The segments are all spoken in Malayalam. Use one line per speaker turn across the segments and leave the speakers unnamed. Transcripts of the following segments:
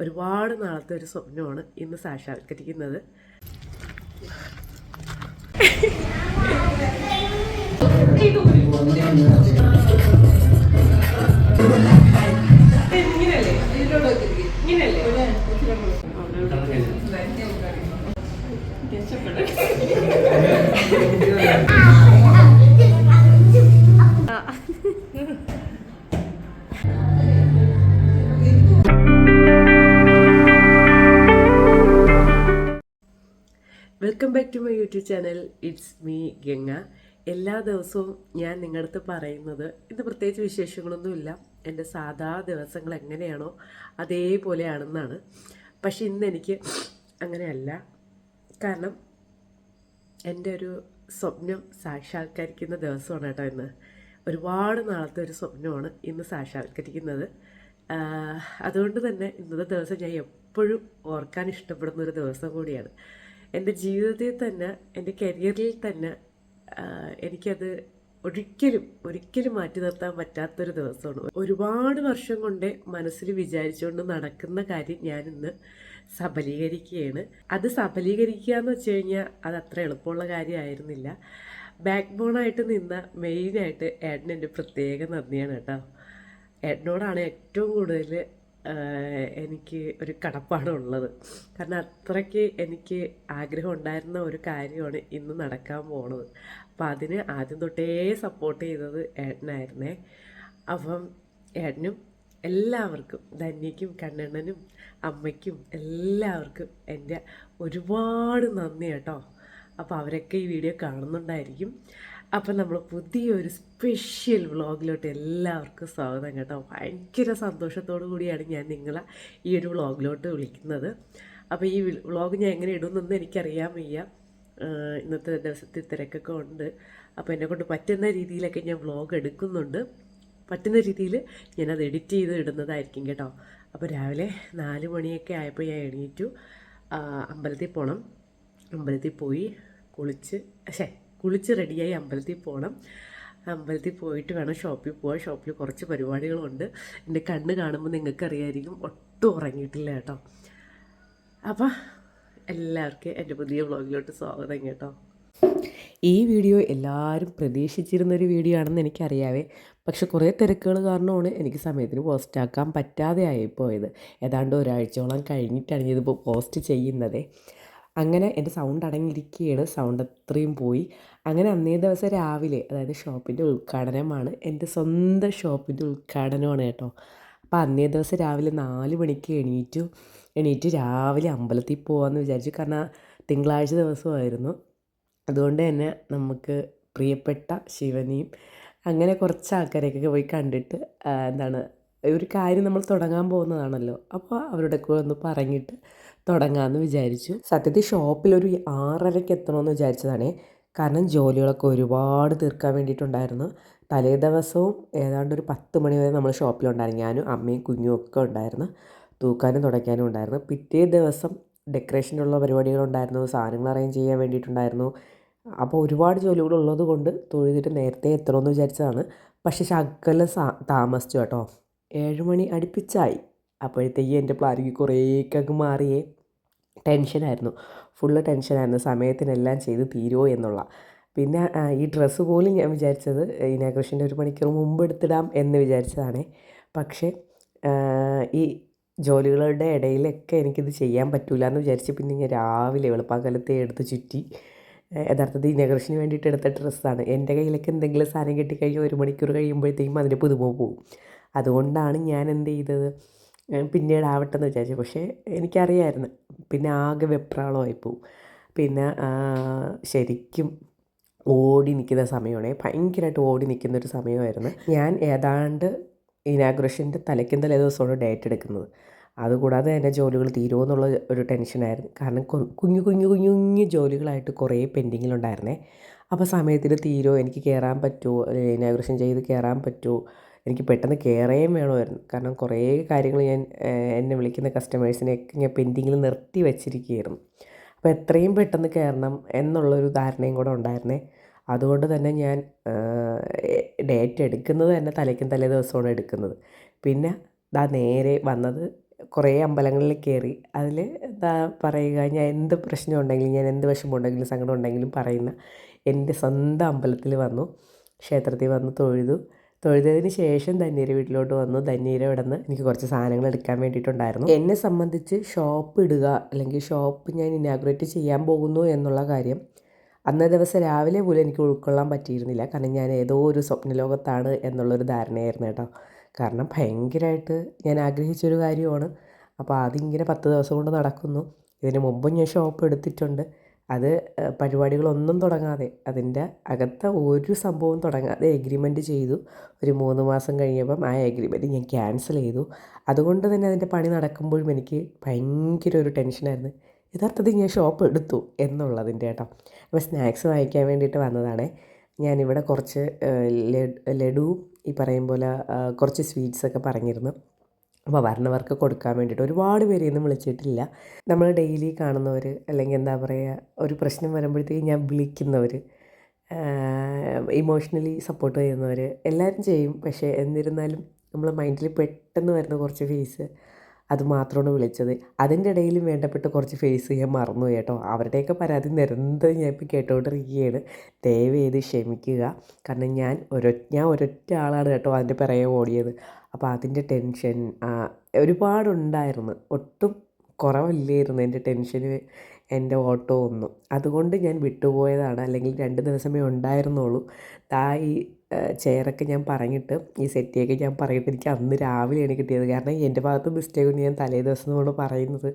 ഒരുപാട് നാളത്തെ ഒരു സ്വപ്നമാണ് ഇന്ന് സാക്ഷാത്കരിക്കുന്നത് welcome back to my YouTube channel it's me Ganga എല്ലാ ദിവസവും ഞാൻ നിങ്ങളടുത്ത് പറയുന്നത് ഇന്ന് പ്രത്യേകിച്ച് വിശേഷങ്ങളൊന്നുമില്ല. എന്റെ സാധാ ദിവസങ്ങൾ എങ്ങനെയാണോ അതേപോലെയാണെന്നാണ്. പക്ഷെ ഇന്ന് എനിക്ക് അങ്ങനെയല്ല. കാരണം എന്റെ ഒരു സ്വപ്നം സാക്ഷാത്കരിക്കുന്ന ദിവസമാണ് കേട്ടോ ഇന്ന്. ഒരുപാട് നാളത്തെ ഒരു സ്വപ്നമാണ് ഇന്ന് സാക്ഷാത്കരിക്കുന്നത്. അതുകൊണ്ട് തന്നെ ഇന്നത്തെ ദിവസം ഞാൻ എപ്പോഴും ഓർക്കാൻ ഇഷ്ടപ്പെടുന്ന ഒരു ദിവസം കൂടിയാണ്. എന്റെ ജീവിതത്തിൽ തന്നെ എന്റെ കരിയറിൽ തന്നെ എനിക്കത് ഒരിക്കലും ഒരിക്കലും മാറ്റി നിർത്താൻ പറ്റാത്തൊരു ദിവസമാണ്. ഒരുപാട് വർഷം കൊണ്ട് മനസ്സിൽ വിചാരിച്ചുകൊണ്ട് നടക്കുന്ന കാര്യം ഞാനിന്ന് സബലീകരിക്കുകയാണ്. അത് സബലീകരിക്കുക എന്ന് വെച്ച് കഴിഞ്ഞാൽ അത് അത്ര എളുപ്പമുള്ള കാര്യമായിരുന്നില്ല. ബാക്ക് ബോണായിട്ട് നിന്ന മെയിനായിട്ട് ഏട്ടൻ എന്റെ പ്രത്യേക നന്ദിയാണ് കേട്ടോ. ഏട്ടനോടാണ് ഏറ്റവും കൂടുതൽ എനിക്ക് ഒരു കടപ്പാടുള്ളത്. കാരണം അത്രയ്ക്ക് എനിക്ക് ആഗ്രഹം ഉണ്ടായിരുന്ന ഒരു കാര്യമാണ് ഇന്ന് നടക്കാൻ പോണത്. അപ്പം അതിന് ആദ്യം തൊട്ടേ സപ്പോർട്ട് ചെയ്തത് ഏട്ടനായിരുന്നേ. അപ്പം ഏട്ടനും എല്ലാവർക്കും ധന്യയ്ക്കും കണ്ണണ്ണനും അമ്മയ്ക്കും എല്ലാവർക്കും എന്റെ ഒരുപാട് നന്ദി കേട്ടോ. അപ്പോൾ അവരൊക്കെ ഈ വീഡിയോ കാണുന്നുണ്ടായിരിക്കും. അപ്പം നമ്മൾ പുതിയൊരു സ്പെഷ്യൽ വ്ളോഗിലോട്ട് എല്ലാവർക്കും സ്വാഗതം കേട്ടോ. ഭയങ്കര സന്തോഷത്തോടു കൂടിയാണ് ഞാൻ നിങ്ങളെ ഈ ഒരു വ്ളോഗിലോട്ട് വിളിക്കുന്നത്. അപ്പോൾ ഈ വ്ളോഗ് ഞാൻ എങ്ങനെ ഇടുന്നെന്ന് എനിക്കറിയാൻ വയ്യ. ഇന്നത്തെ ദിവസത്തിൽ തിരക്കൊക്കെ ഉണ്ട്. അപ്പോൾ എന്നെ കൊണ്ട് പറ്റുന്ന രീതിയിലൊക്കെ ഞാൻ വ്ളോഗ് എടുക്കുന്നുണ്ട്. പറ്റുന്ന രീതിയിൽ ഞാനത് എഡിറ്റ് ചെയ്ത് ഇടുന്നതായിരിക്കും കേട്ടോ. അപ്പോൾ രാവിലെ നാല് മണിയൊക്കെ ആയപ്പോൾ ഞാൻ എണീറ്റു. അമ്പലത്തിൽ പോകണം അമ്പലത്തിൽ പോയി കുളിച്ച് ശേ കുളിച്ച് റെഡിയായി അമ്പലത്തിൽ പോകണം അമ്പലത്തിൽ പോയിട്ട് വേണം ഷോപ്പിൽ പോകാൻ ഷോപ്പിൽ കുറച്ച് പരിപാടികളുണ്ട്. എന്റെ കണ്ണ് കാണുമ്പോൾ നിങ്ങൾക്കറിയായിരിക്കും ഒട്ടും ഉറങ്ങിയിട്ടില്ല കേട്ടോ. അപ്പം എല്ലാവർക്കും എന്റെ പുതിയ വ്ളോഗിലോട്ട് സ്വാഗതം കേട്ടോ. ഈ വീഡിയോ എല്ലാവരും പ്രതീക്ഷിച്ചിരുന്നൊരു വീഡിയോ ആണെന്ന് എനിക്കറിയാവേ. പക്ഷെ കുറേ തിരക്കുകൾ കാരണമാണ് എനിക്ക് സമയത്തിന് പോസ്റ്റ് ആക്കാൻ പറ്റാതെ ആയിപ്പോയത് ഏതാണ്ട് ഒരാഴ്ചയോളം കഴിഞ്ഞിട്ടാണ് ഇതിപ്പോൾ പോസ്റ്റ് ചെയ്യുന്നത്. അങ്ങനെ എന്റെ സൗണ്ട് അടങ്ങിയിരിക്കുകയാണ് സൗണ്ട് അത്രയും പോയി. അങ്ങനെ അന്നേ ദിവസം രാവിലെ അതായത് ഷോപ്പിന്റെ ഉദ്ഘാടനമാണ് എന്റെ സ്വന്തം ഷോപ്പിന്റെ ഉദ്ഘാടനമാണ് കേട്ടോ. അപ്പോൾ അന്നേ ദിവസം രാവിലെ നാല് മണിക്ക് എണീറ്റു. എണീറ്റ് രാവിലെ അമ്പലത്തിൽ പോകാമെന്ന് വിചാരിച്ചു. കാരണം തിങ്കളാഴ്ച ദിവസമായിരുന്നു. അതുകൊണ്ട് തന്നെ നമുക്ക് പ്രിയപ്പെട്ട ശിവനെയും അങ്ങനെ കുറച്ച് ആൾക്കാരെയൊക്കെ പോയി കണ്ടിട്ട് എന്താണ് ഒരു കാര്യം നമ്മൾ തുടങ്ങാൻ പോകുന്നതാണല്ലോ. അപ്പോൾ അവരോടൊക്കെ ഒന്ന് പറഞ്ഞിട്ട് തുടങ്ങാമെന്ന് വിചാരിച്ചു. സത്യത്തിൽ ഷോപ്പിലൊരു ആറരയ്ക്ക് എത്തണമെന്ന് വിചാരിച്ചതാണേ. കാരണം ജോലികളൊക്കെ ഒരുപാട് തീർക്കാൻ വേണ്ടിയിട്ടുണ്ടായിരുന്നു. തലേ ദിവസവും ഏതാണ്ട് ഒരു പത്ത് മണി വരെ നമ്മൾ ഷോപ്പിലുണ്ടായിരുന്നു. ഞാനും അമ്മയും കുഞ്ഞും ഒക്കെ ഉണ്ടായിരുന്നു. തൂക്കാനും തുടയ്ക്കാനും ഉണ്ടായിരുന്നു. പിറ്റേ ദിവസം ഡെക്കറേഷനുള്ള പരിപാടികളുണ്ടായിരുന്നു. സാധനങ്ങൾ അറേഞ്ച് ചെയ്യാൻ വേണ്ടിയിട്ടുണ്ടായിരുന്നു. അപ്പോൾ ഒരുപാട് ജോലികൾ ഉള്ളത് കൊണ്ട് തൊഴുതിട്ട് നേരത്തെ എത്തണമെന്ന് വിചാരിച്ചതാണ്. പക്ഷേ ശകലം താമസിച്ചു കേട്ടോ. ഏഴുമണി അടുപ്പിച്ചായി. അപ്പോഴത്തേക്ക് എന്റെ പ്ലാനിങ് കുറേക്കങ്ങ് മാറിയേ. ടെൻഷനായിരുന്നു. ഫുള്ള് ടെൻഷനായിരുന്നു. സമയത്തിനെല്ലാം ചെയ്ത് തീരുമോ എന്നുള്ള. പിന്നെ ഈ ഡ്രസ്സ് പോലും ഞാൻ വിചാരിച്ചത് ഇനാഗ്രേഷന്റെ ഒരു മണിക്കൂർ മുമ്പ് എടുത്തിടാം എന്ന് വിചാരിച്ചതാണ്. പക്ഷേ ഈ ജോലികളുടെ ഇടയിലൊക്കെ എനിക്കിത് ചെയ്യാൻ പറ്റൂല എന്ന് വിചാരിച്ച് പിന്നെ ഞാൻ രാവിലെ വെളുപ്പാക്കാലത്തെ എടുത്ത് ചുറ്റി യഥാർത്ഥത്തിൽ ഇനാഗ്രേഷന് വേണ്ടിയിട്ട് എടുത്ത ഡ്രസ്സാണ്. എന്റെ കയ്യിലൊക്കെ എന്തെങ്കിലും സാധനം കിട്ടിക്കഴിഞ്ഞാൽ ഒരു മണിക്കൂർ കഴിയുമ്പോഴത്തേക്കും അതിന്റെ പുതുമ പോകും. അതുകൊണ്ടാണ് ഞാൻ എന്ത് ചെയ്തത്? പിന്നീട് ആവട്ടെ എന്ന് വിചാരിച്ചു. പക്ഷേ എനിക്കറിയായിരുന്നു. പിന്നെ ആകെ വെപ്രാളമായി പോവും പിന്നെ ശരിക്കും ഓടി നിൽക്കുന്ന സമയമാണ്. ഭയങ്കരമായിട്ട് ഓടി നിൽക്കുന്ന ഒരു സമയമായിരുന്നു. ഞാൻ ഏതാണ്ട് ഇനാഗ്രേഷന്റെ തലയ്ക്കും തലേ ദിവസമാണ് ഡേറ്റ് എടുക്കുന്നത്. അതുകൂടാതെ എന്റെ ജോലികൾ തീരുമോ എന്നുള്ള ഒരു ടെൻഷനായിരുന്നു. കാരണം കുഞ്ഞു കുഞ്ഞു കുഞ്ഞു കുഞ്ഞു ജോലികളായിട്ട് കുറേ പെൻഡിങ്ങിലുണ്ടായിരുന്നേ. അപ്പോൾ സമയത്തിന് തീരുമോ? എനിക്ക് കയറാൻ പറ്റുമോ? ഇനാഗ്രേഷൻ ചെയ്ത് കയറാൻ പറ്റുമോ? എനിക്ക് പെട്ടെന്ന് കയറുകയും വേണമായിരുന്നു. കാരണം കുറേ കാര്യങ്ങൾ ഞാൻ എന്നെ വിളിക്കുന്ന കസ്റ്റമേഴ്സിനെയൊക്കെ ഞാൻ പെൻഡിങ്ങിൽ നിർത്തി വെച്ചിരിക്കുകയായിരുന്നു. അപ്പോൾ എത്രയും പെട്ടെന്ന് കയറണം എന്നുള്ളൊരു ധാരണയും കൂടെ ഉണ്ടായിരുന്നേ. അതുകൊണ്ട് തന്നെ ഞാൻ ഡേറ്റ് എടുക്കുന്നത് തന്നെ തലയ്ക്കും തലേ ദിവസമാണ് എടുക്കുന്നത്. പിന്നെ ദാ നേരെ വന്നത് കുറേ അമ്പലങ്ങളിൽ കയറി അതിൽ എന്താ പറയുക ഞാൻ എന്ത് പ്രശ്നം ഉണ്ടെങ്കിലും ഞാൻ എന്ത് വിഷമം ഉണ്ടെങ്കിലും സങ്കടം ഉണ്ടെങ്കിലും പറയുന്ന എന്റെ സ്വന്തം അമ്പലത്തിൽ വന്നു ക്ഷേത്രത്തിൽ വന്ന് തൊഴുതു തൊഴുതതിന് ശേഷം ധന്യയുടെ വീട്ടിലോട്ട് വന്നു. ധന്യയുടെ ഇവിടെ നിന്ന് എനിക്ക് കുറച്ച് സാധനങ്ങൾ എടുക്കാൻ വേണ്ടിയിട്ടുണ്ടായിരുന്നു. എന്നെ സംബന്ധിച്ച് ഷോപ്പ് ഇടുക അല്ലെങ്കിൽ ഷോപ്പ് ഞാൻ ഇനാഗുറേറ്റ് ചെയ്യാൻ പോകുന്നു എന്നുള്ള കാര്യം അന്നേ ദിവസം രാവിലെ പോലും എനിക്ക് ഉൾക്കൊള്ളാൻ പറ്റിയിരുന്നില്ല. കാരണം ഞാൻ ഏതോ ഒരു സ്വപ്നലോകത്താണ് എന്നുള്ളൊരു ധാരണയായിരുന്നു കേട്ടോ. കാരണം ഭയങ്കരമായിട്ട് ഞാൻ ആഗ്രഹിച്ചൊരു കാര്യമാണ്. അപ്പോൾ അതിങ്ങനെ പത്ത് ദിവസം കൊണ്ട് നടക്കുന്നു. ഇതിന് മുമ്പും ഞാൻ ഷോപ്പ് എടുത്തിട്ടുണ്ട്. അത് പരിപാടികളൊന്നും തുടങ്ങാതെ അതിന്റെ അകത്ത ഒരു സംഭവം തുടങ്ങാതെ എഗ്രിമെന്റ് ചെയ്തു. ഒരു മൂന്ന് മാസം കഴിഞ്ഞപ്പം ആ എഗ്രിമെന്റ് ഞാൻ ക്യാൻസൽ ചെയ്തു. അതുകൊണ്ട് തന്നെ അതിന്റെ പണി നടക്കുമ്പോഴും എനിക്ക് ഭയങ്കര ഒരു ടെൻഷനായിരുന്നു യഥാർത്ഥത്തിൽ ഞാൻ ഷോപ്പ് എടുത്തു എന്നുള്ളതിന്റെ കേട്ടോ. അപ്പോൾ സ്നാക്സ് വാങ്ങിക്കാൻ വേണ്ടിയിട്ട് വന്നതാണേ. ഞാനിവിടെ കുറച്ച് ലഡ് ഈ പറയും പോലെ കുറച്ച് സ്വീറ്റ്സൊക്കെ പറഞ്ഞിരുന്നു. അപ്പോൾ വരണവർക്ക് കൊടുക്കാൻ വേണ്ടിയിട്ട് ഒരുപാട് പേരെയൊന്നും വിളിച്ചിട്ടില്ല. നമ്മൾ ഡെയിലി കാണുന്നവർ അല്ലെങ്കിൽ എന്താ പറയുക ഒരു പ്രശ്നം വരുമ്പോഴത്തേക്ക് ഞാൻ വിളിക്കുന്നവർ ഇമോഷണലി സപ്പോർട്ട് ചെയ്യുന്നവർ എല്ലാവരും ചെയ്യും. പക്ഷേ എന്നിരുന്നാലും നമ്മൾ മൈൻഡിൽ പെട്ടെന്ന് വരുന്ന കുറച്ച് ഫേസ് അത് മാത്രമാണ് വിളിച്ചത്. അതിന്റെ ഇടയിലും വേണ്ടപ്പെട്ട കുറച്ച് ഫേസ് ഞാൻ മറന്നു കേട്ടോ. അവരുടെയൊക്കെ പരാതി നിരന്തരം ഞാൻ ഇപ്പോൾ കേട്ടോണ്ടിരിക്കുകയാണ്. ദയവ് ചെയ്ത് ക്ഷമിക്കുക. കാരണം ഞാൻ ഒരൊ ഞാൻ ഒരൊറ്റ ആളാണ് കേട്ടോ അതിന്റെ പിറകെ ഓടിയത്. അപ്പോൾ അതിന്റെ ടെൻഷൻ ഒരുപാടുണ്ടായിരുന്നു. ഒട്ടും കുറവില്ലായിരുന്നു എന്റെ ടെൻഷന് എന്റെ ഓട്ടോ ഒന്നും. അതുകൊണ്ട് ഞാൻ വിട്ടുപോയതാണ്. അല്ലെങ്കിൽ രണ്ട് ദിവസമേ ഉണ്ടായിരുന്നുള്ളൂ. താ ഈ ചെയറൊക്കെ ഞാൻ പറഞ്ഞിട്ട് ഈ സെറ്റിയൊക്കെ ഞാൻ പറഞ്ഞിട്ട് എനിക്ക് അന്ന് രാവിലെയാണ് കിട്ടിയത്. കാരണം എന്റെ ഭാഗത്ത് മിസ്റ്റേക്ക് ഉണ്ട്. ഞാൻ തലേ ദിവസം കൊണ്ട് പറയുന്നത്.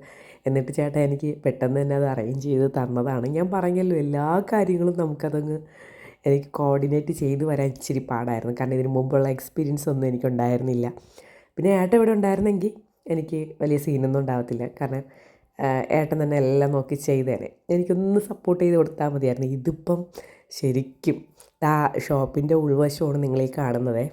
എന്നിട്ട് ചേട്ടാ എനിക്ക് പെട്ടെന്ന് തന്നെ അത് അറേഞ്ച് ചെയ്ത് തന്നതാണ്. ഞാൻ പറഞ്ഞല്ലോ എല്ലാ കാര്യങ്ങളും നമുക്കതങ്ങ് എനിക്ക് കോർഡിനേറ്റ് ചെയ്തു വരാൻ ഇച്ചിരി പാടായിരുന്നു. കാരണം ഇതിന് മുമ്പുള്ള എക്സ്പീരിയൻസ് ഒന്നും എനിക്കുണ്ടായിരുന്നില്ല. പിന്നെ ഏട്ട ഇവിടെ ഉണ്ടായിരുന്നെങ്കിൽ എനിക്ക് വലിയ സീനൊന്നും ഉണ്ടാകത്തില്ല കാരണം ഏട്ടൻ തന്നെ എല്ലാം നോക്കി ചെയ്തേനെ. എനിക്കൊന്ന് സപ്പോർട്ട് ചെയ്ത് കൊടുത്താൽ മതിയായിരുന്നു. ഇതിപ്പം ശരിക്കും ഷോപ്പിന്റെ ഉൾവശമാണ് നിങ്ങളീ കാണുന്നത്.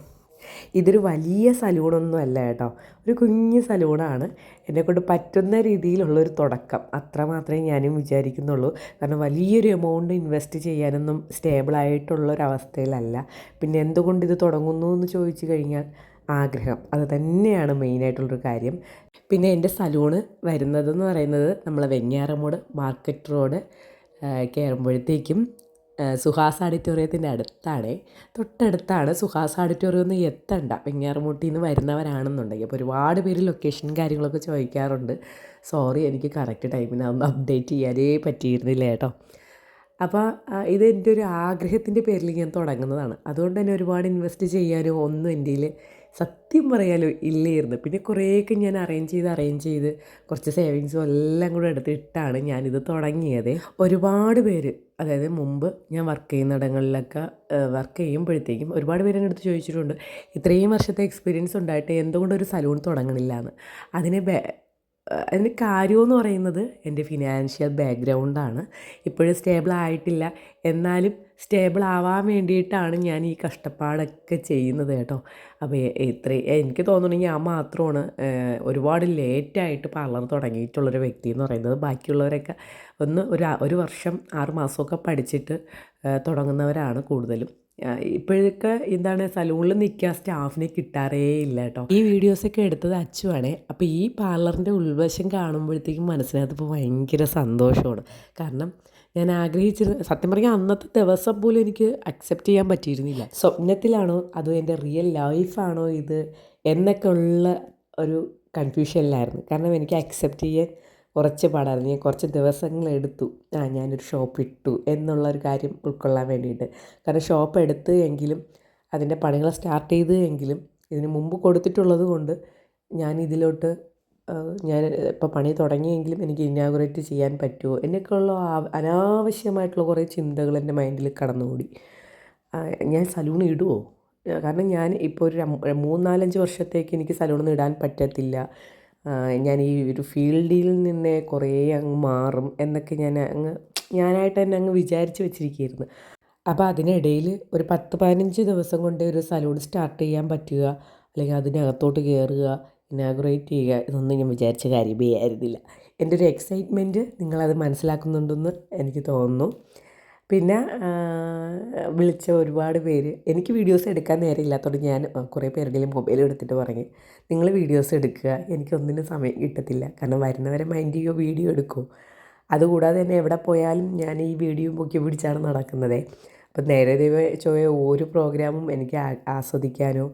ഇതൊരു വലിയ സലൂണൊന്നും അല്ല കേട്ടോ. ഒരു കുഞ്ഞു സലൂണാണ്. എന്നെക്കൊണ്ട് പറ്റുന്ന രീതിയിലുള്ളൊരു തുടക്കം. അത്ര മാത്രമേ ഞാനും വിചാരിക്കുന്നുള്ളൂ. കാരണം വലിയൊരു എമൗണ്ട് ഇൻവെസ്റ്റ് ചെയ്യാനൊന്നും സ്റ്റേബിളായിട്ടുള്ളൊരവസ്ഥയിലല്ല പിന്നെ എന്തുകൊണ്ട് ഇത് തുടങ്ങുന്നു എന്ന് ചോദിച്ചു കഴിഞ്ഞാൽ ആഗ്രഹം. അത് തന്നെയാണ് മെയിനായിട്ടുള്ളൊരു കാര്യം. പിന്നെ എന്റെ സലൂണ് വരുന്നതെന്ന് പറയുന്നത് നമ്മളെ വെഞ്ഞാറമൂട് മാർക്കറ്റ് റോഡ് കയറുമ്പോഴത്തേക്കും സുഹാസ് ഓഡിറ്റോറിയത്തിന്റെ അടുത്താണ്. തൊട്ടടുത്താണ് സുഹാസ് ഓഡിറ്റോറിയം ഒന്നും എത്തണ്ട. വെഞ്ഞാറമൂട്ടിൽ നിന്ന് വരുന്നവരാണെന്നുണ്ടെങ്കിൽ. അപ്പോൾ ഒരുപാട് പേര് ലൊക്കേഷൻ കാര്യങ്ങളൊക്കെ ചോദിക്കാറുണ്ട്. സോറി എനിക്ക് കറക്റ്റ് ടൈമിന് അതൊന്നും അപ്ഡേറ്റ് ചെയ്യാനേ പറ്റിയിരുന്നില്ല കേട്ടോ. അപ്പോൾ ഇത് എന്റെ ഒരു ആഗ്രഹത്തിന്റെ പേരിൽ ഞാൻ തുടങ്ങുന്നതാണ്. അതുകൊണ്ട് തന്നെ ഒരുപാട് ഇൻവെസ്റ്റ് ചെയ്യാനോ ഒന്നും എന്റെ സത്യം പറയാലോ ഇല്ലായിരുന്നു. പിന്നെ കുറേയൊക്കെ ഞാൻ അറേഞ്ച് ചെയ്ത് അറേഞ്ച് ചെയ്ത് കുറച്ച് സേവിങ്സും എല്ലാം കൂടെ എടുത്തിട്ടാണ് ഞാനിത് തുടങ്ങിയത്. ഒരുപാട് പേര് അതായത് മുമ്പ് ഞാൻ വർക്ക് ചെയ്യുന്നിടങ്ങളിലൊക്കെ വർക്ക് ചെയ്യുമ്പോഴത്തേക്കും ഒരുപാട് പേര് എന്റെ അടുത്ത് ചോദിച്ചിട്ടുണ്ട് ഇത്രയും വർഷത്തെ എക്സ്പീരിയൻസ് ഉണ്ടായിട്ട് എന്തുകൊണ്ട് ഒരു സലൂൺ തുടങ്ങണില്ല എന്ന് അതിനെ അതിന് കാര്യമെന്ന് പറയുന്നത് എന്റെ ഫിനാൻഷ്യൽ ബാക്ക്ഗ്രൗണ്ടാണ് ഇപ്പോഴും സ്റ്റേബിൾ ആയിട്ടില്ല. എന്നാലും സ്റ്റേബിൾ ആവാൻ വേണ്ടിയിട്ടാണ് ഞാൻ ഈ കഷ്ടപ്പാടൊക്കെ ചെയ്യുന്നത് കേട്ടോ. അപ്പോൾ ഇത്ര എനിക്ക് തോന്നുന്നു ഞാൻ മാത്രമാണ് ഒരുപാട് ലേറ്റായിട്ട് പാർലർ തുടങ്ങിയിട്ടുള്ളൊരു വ്യക്തി എന്ന് പറയുന്നത്. ബാക്കിയുള്ളവരൊക്കെ ഒന്ന് ഒരു ഒരു വർഷം ആറ് മാസമൊക്കെ പഠിച്ചിട്ട് തുടങ്ങുന്നവരാണ് കൂടുതലും. ഇപ്പോഴൊക്കെ എന്താണ് സലൂണിൽ നിൽക്കുക സ്റ്റാഫിനെ കിട്ടാറേ ഇല്ല കേട്ടോ. ഈ വീഡിയോസൊക്കെ എടുത്തത് അച്ചുവാണേ. അപ്പോൾ ഈ പാർലറിന്റെ ഉൾവശം കാണുമ്പോഴത്തേക്കും മനസ്സിനകത്ത് ഇപ്പോൾ ഭയങ്കര സന്തോഷമാണ്. കാരണം ഞാൻ ആഗ്രഹിച്ചിരുന്ന സത്യം പറഞ്ഞാൽ അന്നത്തെ ദിവസം പോലും എനിക്ക് അക്സെപ്റ്റ് ചെയ്യാൻ പറ്റിയിരുന്നില്ല. സ്വപ്നത്തിലാണോ അതോ എന്റെ റിയൽ ലൈഫാണോ ഇത് എന്നൊക്കെ ഉള്ള ഒരു കൺഫ്യൂഷനിലായിരുന്നു കാരണം എനിക്ക് അക്സെപ്റ്റ് ചെയ്യാൻ കുറച്ച് പാടായിരുന്നു. ഞാൻ കുറച്ച് ദിവസങ്ങൾ എടുത്തു. ആ ഞാനൊരു ഷോപ്പ് ഇട്ടു എന്നുള്ളൊരു കാര്യം ഉൾക്കൊള്ളാൻ വേണ്ടിയിട്ട്. കാരണം ഷോപ്പ് എടുത്ത് എങ്കിലും അതിന്റെ പണികൾ സ്റ്റാർട്ട് ചെയ്ത് എങ്കിലും ഇതിന് മുമ്പ് കൊടുത്തിട്ടുള്ളത് കൊണ്ട് ഞാൻ ഇതിലോട്ട് ഞാൻ ഇപ്പോൾ പണി തുടങ്ങിയെങ്കിലും എനിക്ക് ഇനാഗുറേറ്റ് ചെയ്യാൻ പറ്റുമോ? എന്നൊക്കെയുള്ള അനാവശ്യമായിട്ടുള്ള കുറേ ചിന്തകൾ എന്റെ മൈൻഡിൽ കടന്നുകൂടി. ഞാൻ സലൂൺ ഇടുമോ കാരണം ഞാൻ ഇപ്പോൾ ഒരു മൂന്നാലഞ്ച് വർഷത്തേക്ക് എനിക്ക് സലൂൺ ഇടാൻ പറ്റത്തില്ല. ഞാൻ ഈ ഒരു ഫീൽഡിൽ നിന്നേ കുറേ അങ്ങ് മാറും എന്നൊക്കെ ഞാൻ അങ്ങ് ഞാനായിട്ട് തന്നെ അങ്ങ് വിചാരിച്ച് വെച്ചിരിക്കുകയായിരുന്നു. അപ്പോൾ അതിനിടയിൽ ഒരു പത്ത് പതിനഞ്ച് ദിവസം കൊണ്ട് ഒരു സലൂൺ സ്റ്റാർട്ട് ചെയ്യാൻ പറ്റുക അല്ലെങ്കിൽ അതിനകത്തോട്ട് കയറുക ഇനാഗുറേറ്റ് ചെയ്യുക എന്നൊന്നും ഞാൻ വിചാരിച്ച കാര്യമേ ആയിരുന്നില്ല എന്റെ ഒരു എക്സൈറ്റ്മെന്റ് നിങ്ങളത് മനസ്സിലാക്കുന്നുണ്ടെന്ന് എനിക്ക് തോന്നുന്നു. പിന്നെ വിളിച്ച ഒരുപാട് പേര് എനിക്ക് വീഡിയോസ് എടുക്കാൻ നേരമില്ലാത്തതുകൊണ്ട് ഞാൻ കുറേ പേരുടെയും മൊബൈൽ എടുത്തിട്ട് പറഞ്ഞു നിങ്ങൾ വീഡിയോസ് എടുക്കുക. എനിക്കൊന്നിനും സമയം കിട്ടത്തില്ല. കാരണം വരുന്നവരെ മൈൻഡ് ചെയ്യുമോ വീഡിയോ എടുക്കുമോ അതുകൂടാതെ തന്നെ എവിടെ പോയാലും ഞാൻ ഈ വീഡിയോ പൊക്കി പിടിച്ചാണ് നടക്കുന്നത്. അപ്പം നേരെ ദൈവ ചോയ ഒരു പ്രോഗ്രാമും എനിക്ക് ആസ്വദിക്കാനോ